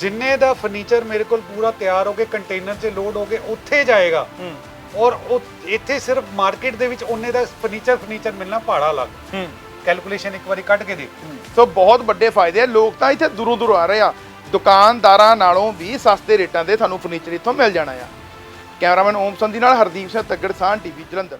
ਜਿੰਨੇ ਦਾ ਫਰਨੀਚਰ ਮੇਰੇ ਕੋਲ ਪੂਰਾ ਤਿਆਰ ਹੋ ਕੇ ਕੰਟੇਨਰ 'ਚ ਲੋਡ ਹੋ ਕੇ ਉੱਥੇ ਜਾਏਗਾ ਔਰ ਉਹ ਇੱਥੇ ਸਿਰਫ ਮਾਰਕੀਟ ਦੇ ਵਿੱਚ ਉਹਨੇ ਦਾ ਫਰਨੀਚਰ ਫਰਨੀਚਰ ਮਿਲਣਾ ਭਾੜਾ ਲੱਗ ਕੈਲਕੂਲੇਸ਼ਨ ਇੱਕ ਵਾਰੀ ਕੱਢ ਕੇ ਦੇਖ ਸੋ ਬਹੁਤ ਵੱਡੇ ਫਾਇਦੇ ਆ ਲੋਕ ਤਾਂ ਇੱਥੇ ਦੂਰੋਂ ਦੂਰੋਂ ਆ ਰਹੇ ਆ ਦੁਕਾਨਦਾਰਾਂ ਨਾਲੋਂ ਵੀ ਸਸਤੇ ਰੇਟਾਂ 'ਤੇ ਤੁਹਾਨੂੰ ਫਰਨੀਚਰ ਇੱਥੋਂ ਮਿਲ ਜਾਣਾ ਆ। ਕੈਮਰਾਮੈਨ ਓਮ ਸੰਧੀ ਨਾਲ ਹਰਦੀਪ ਸਿੰਘ ਤੱਗੜ ਸਾਹ ਟੀਵੀ ਜਲੰਧਰ।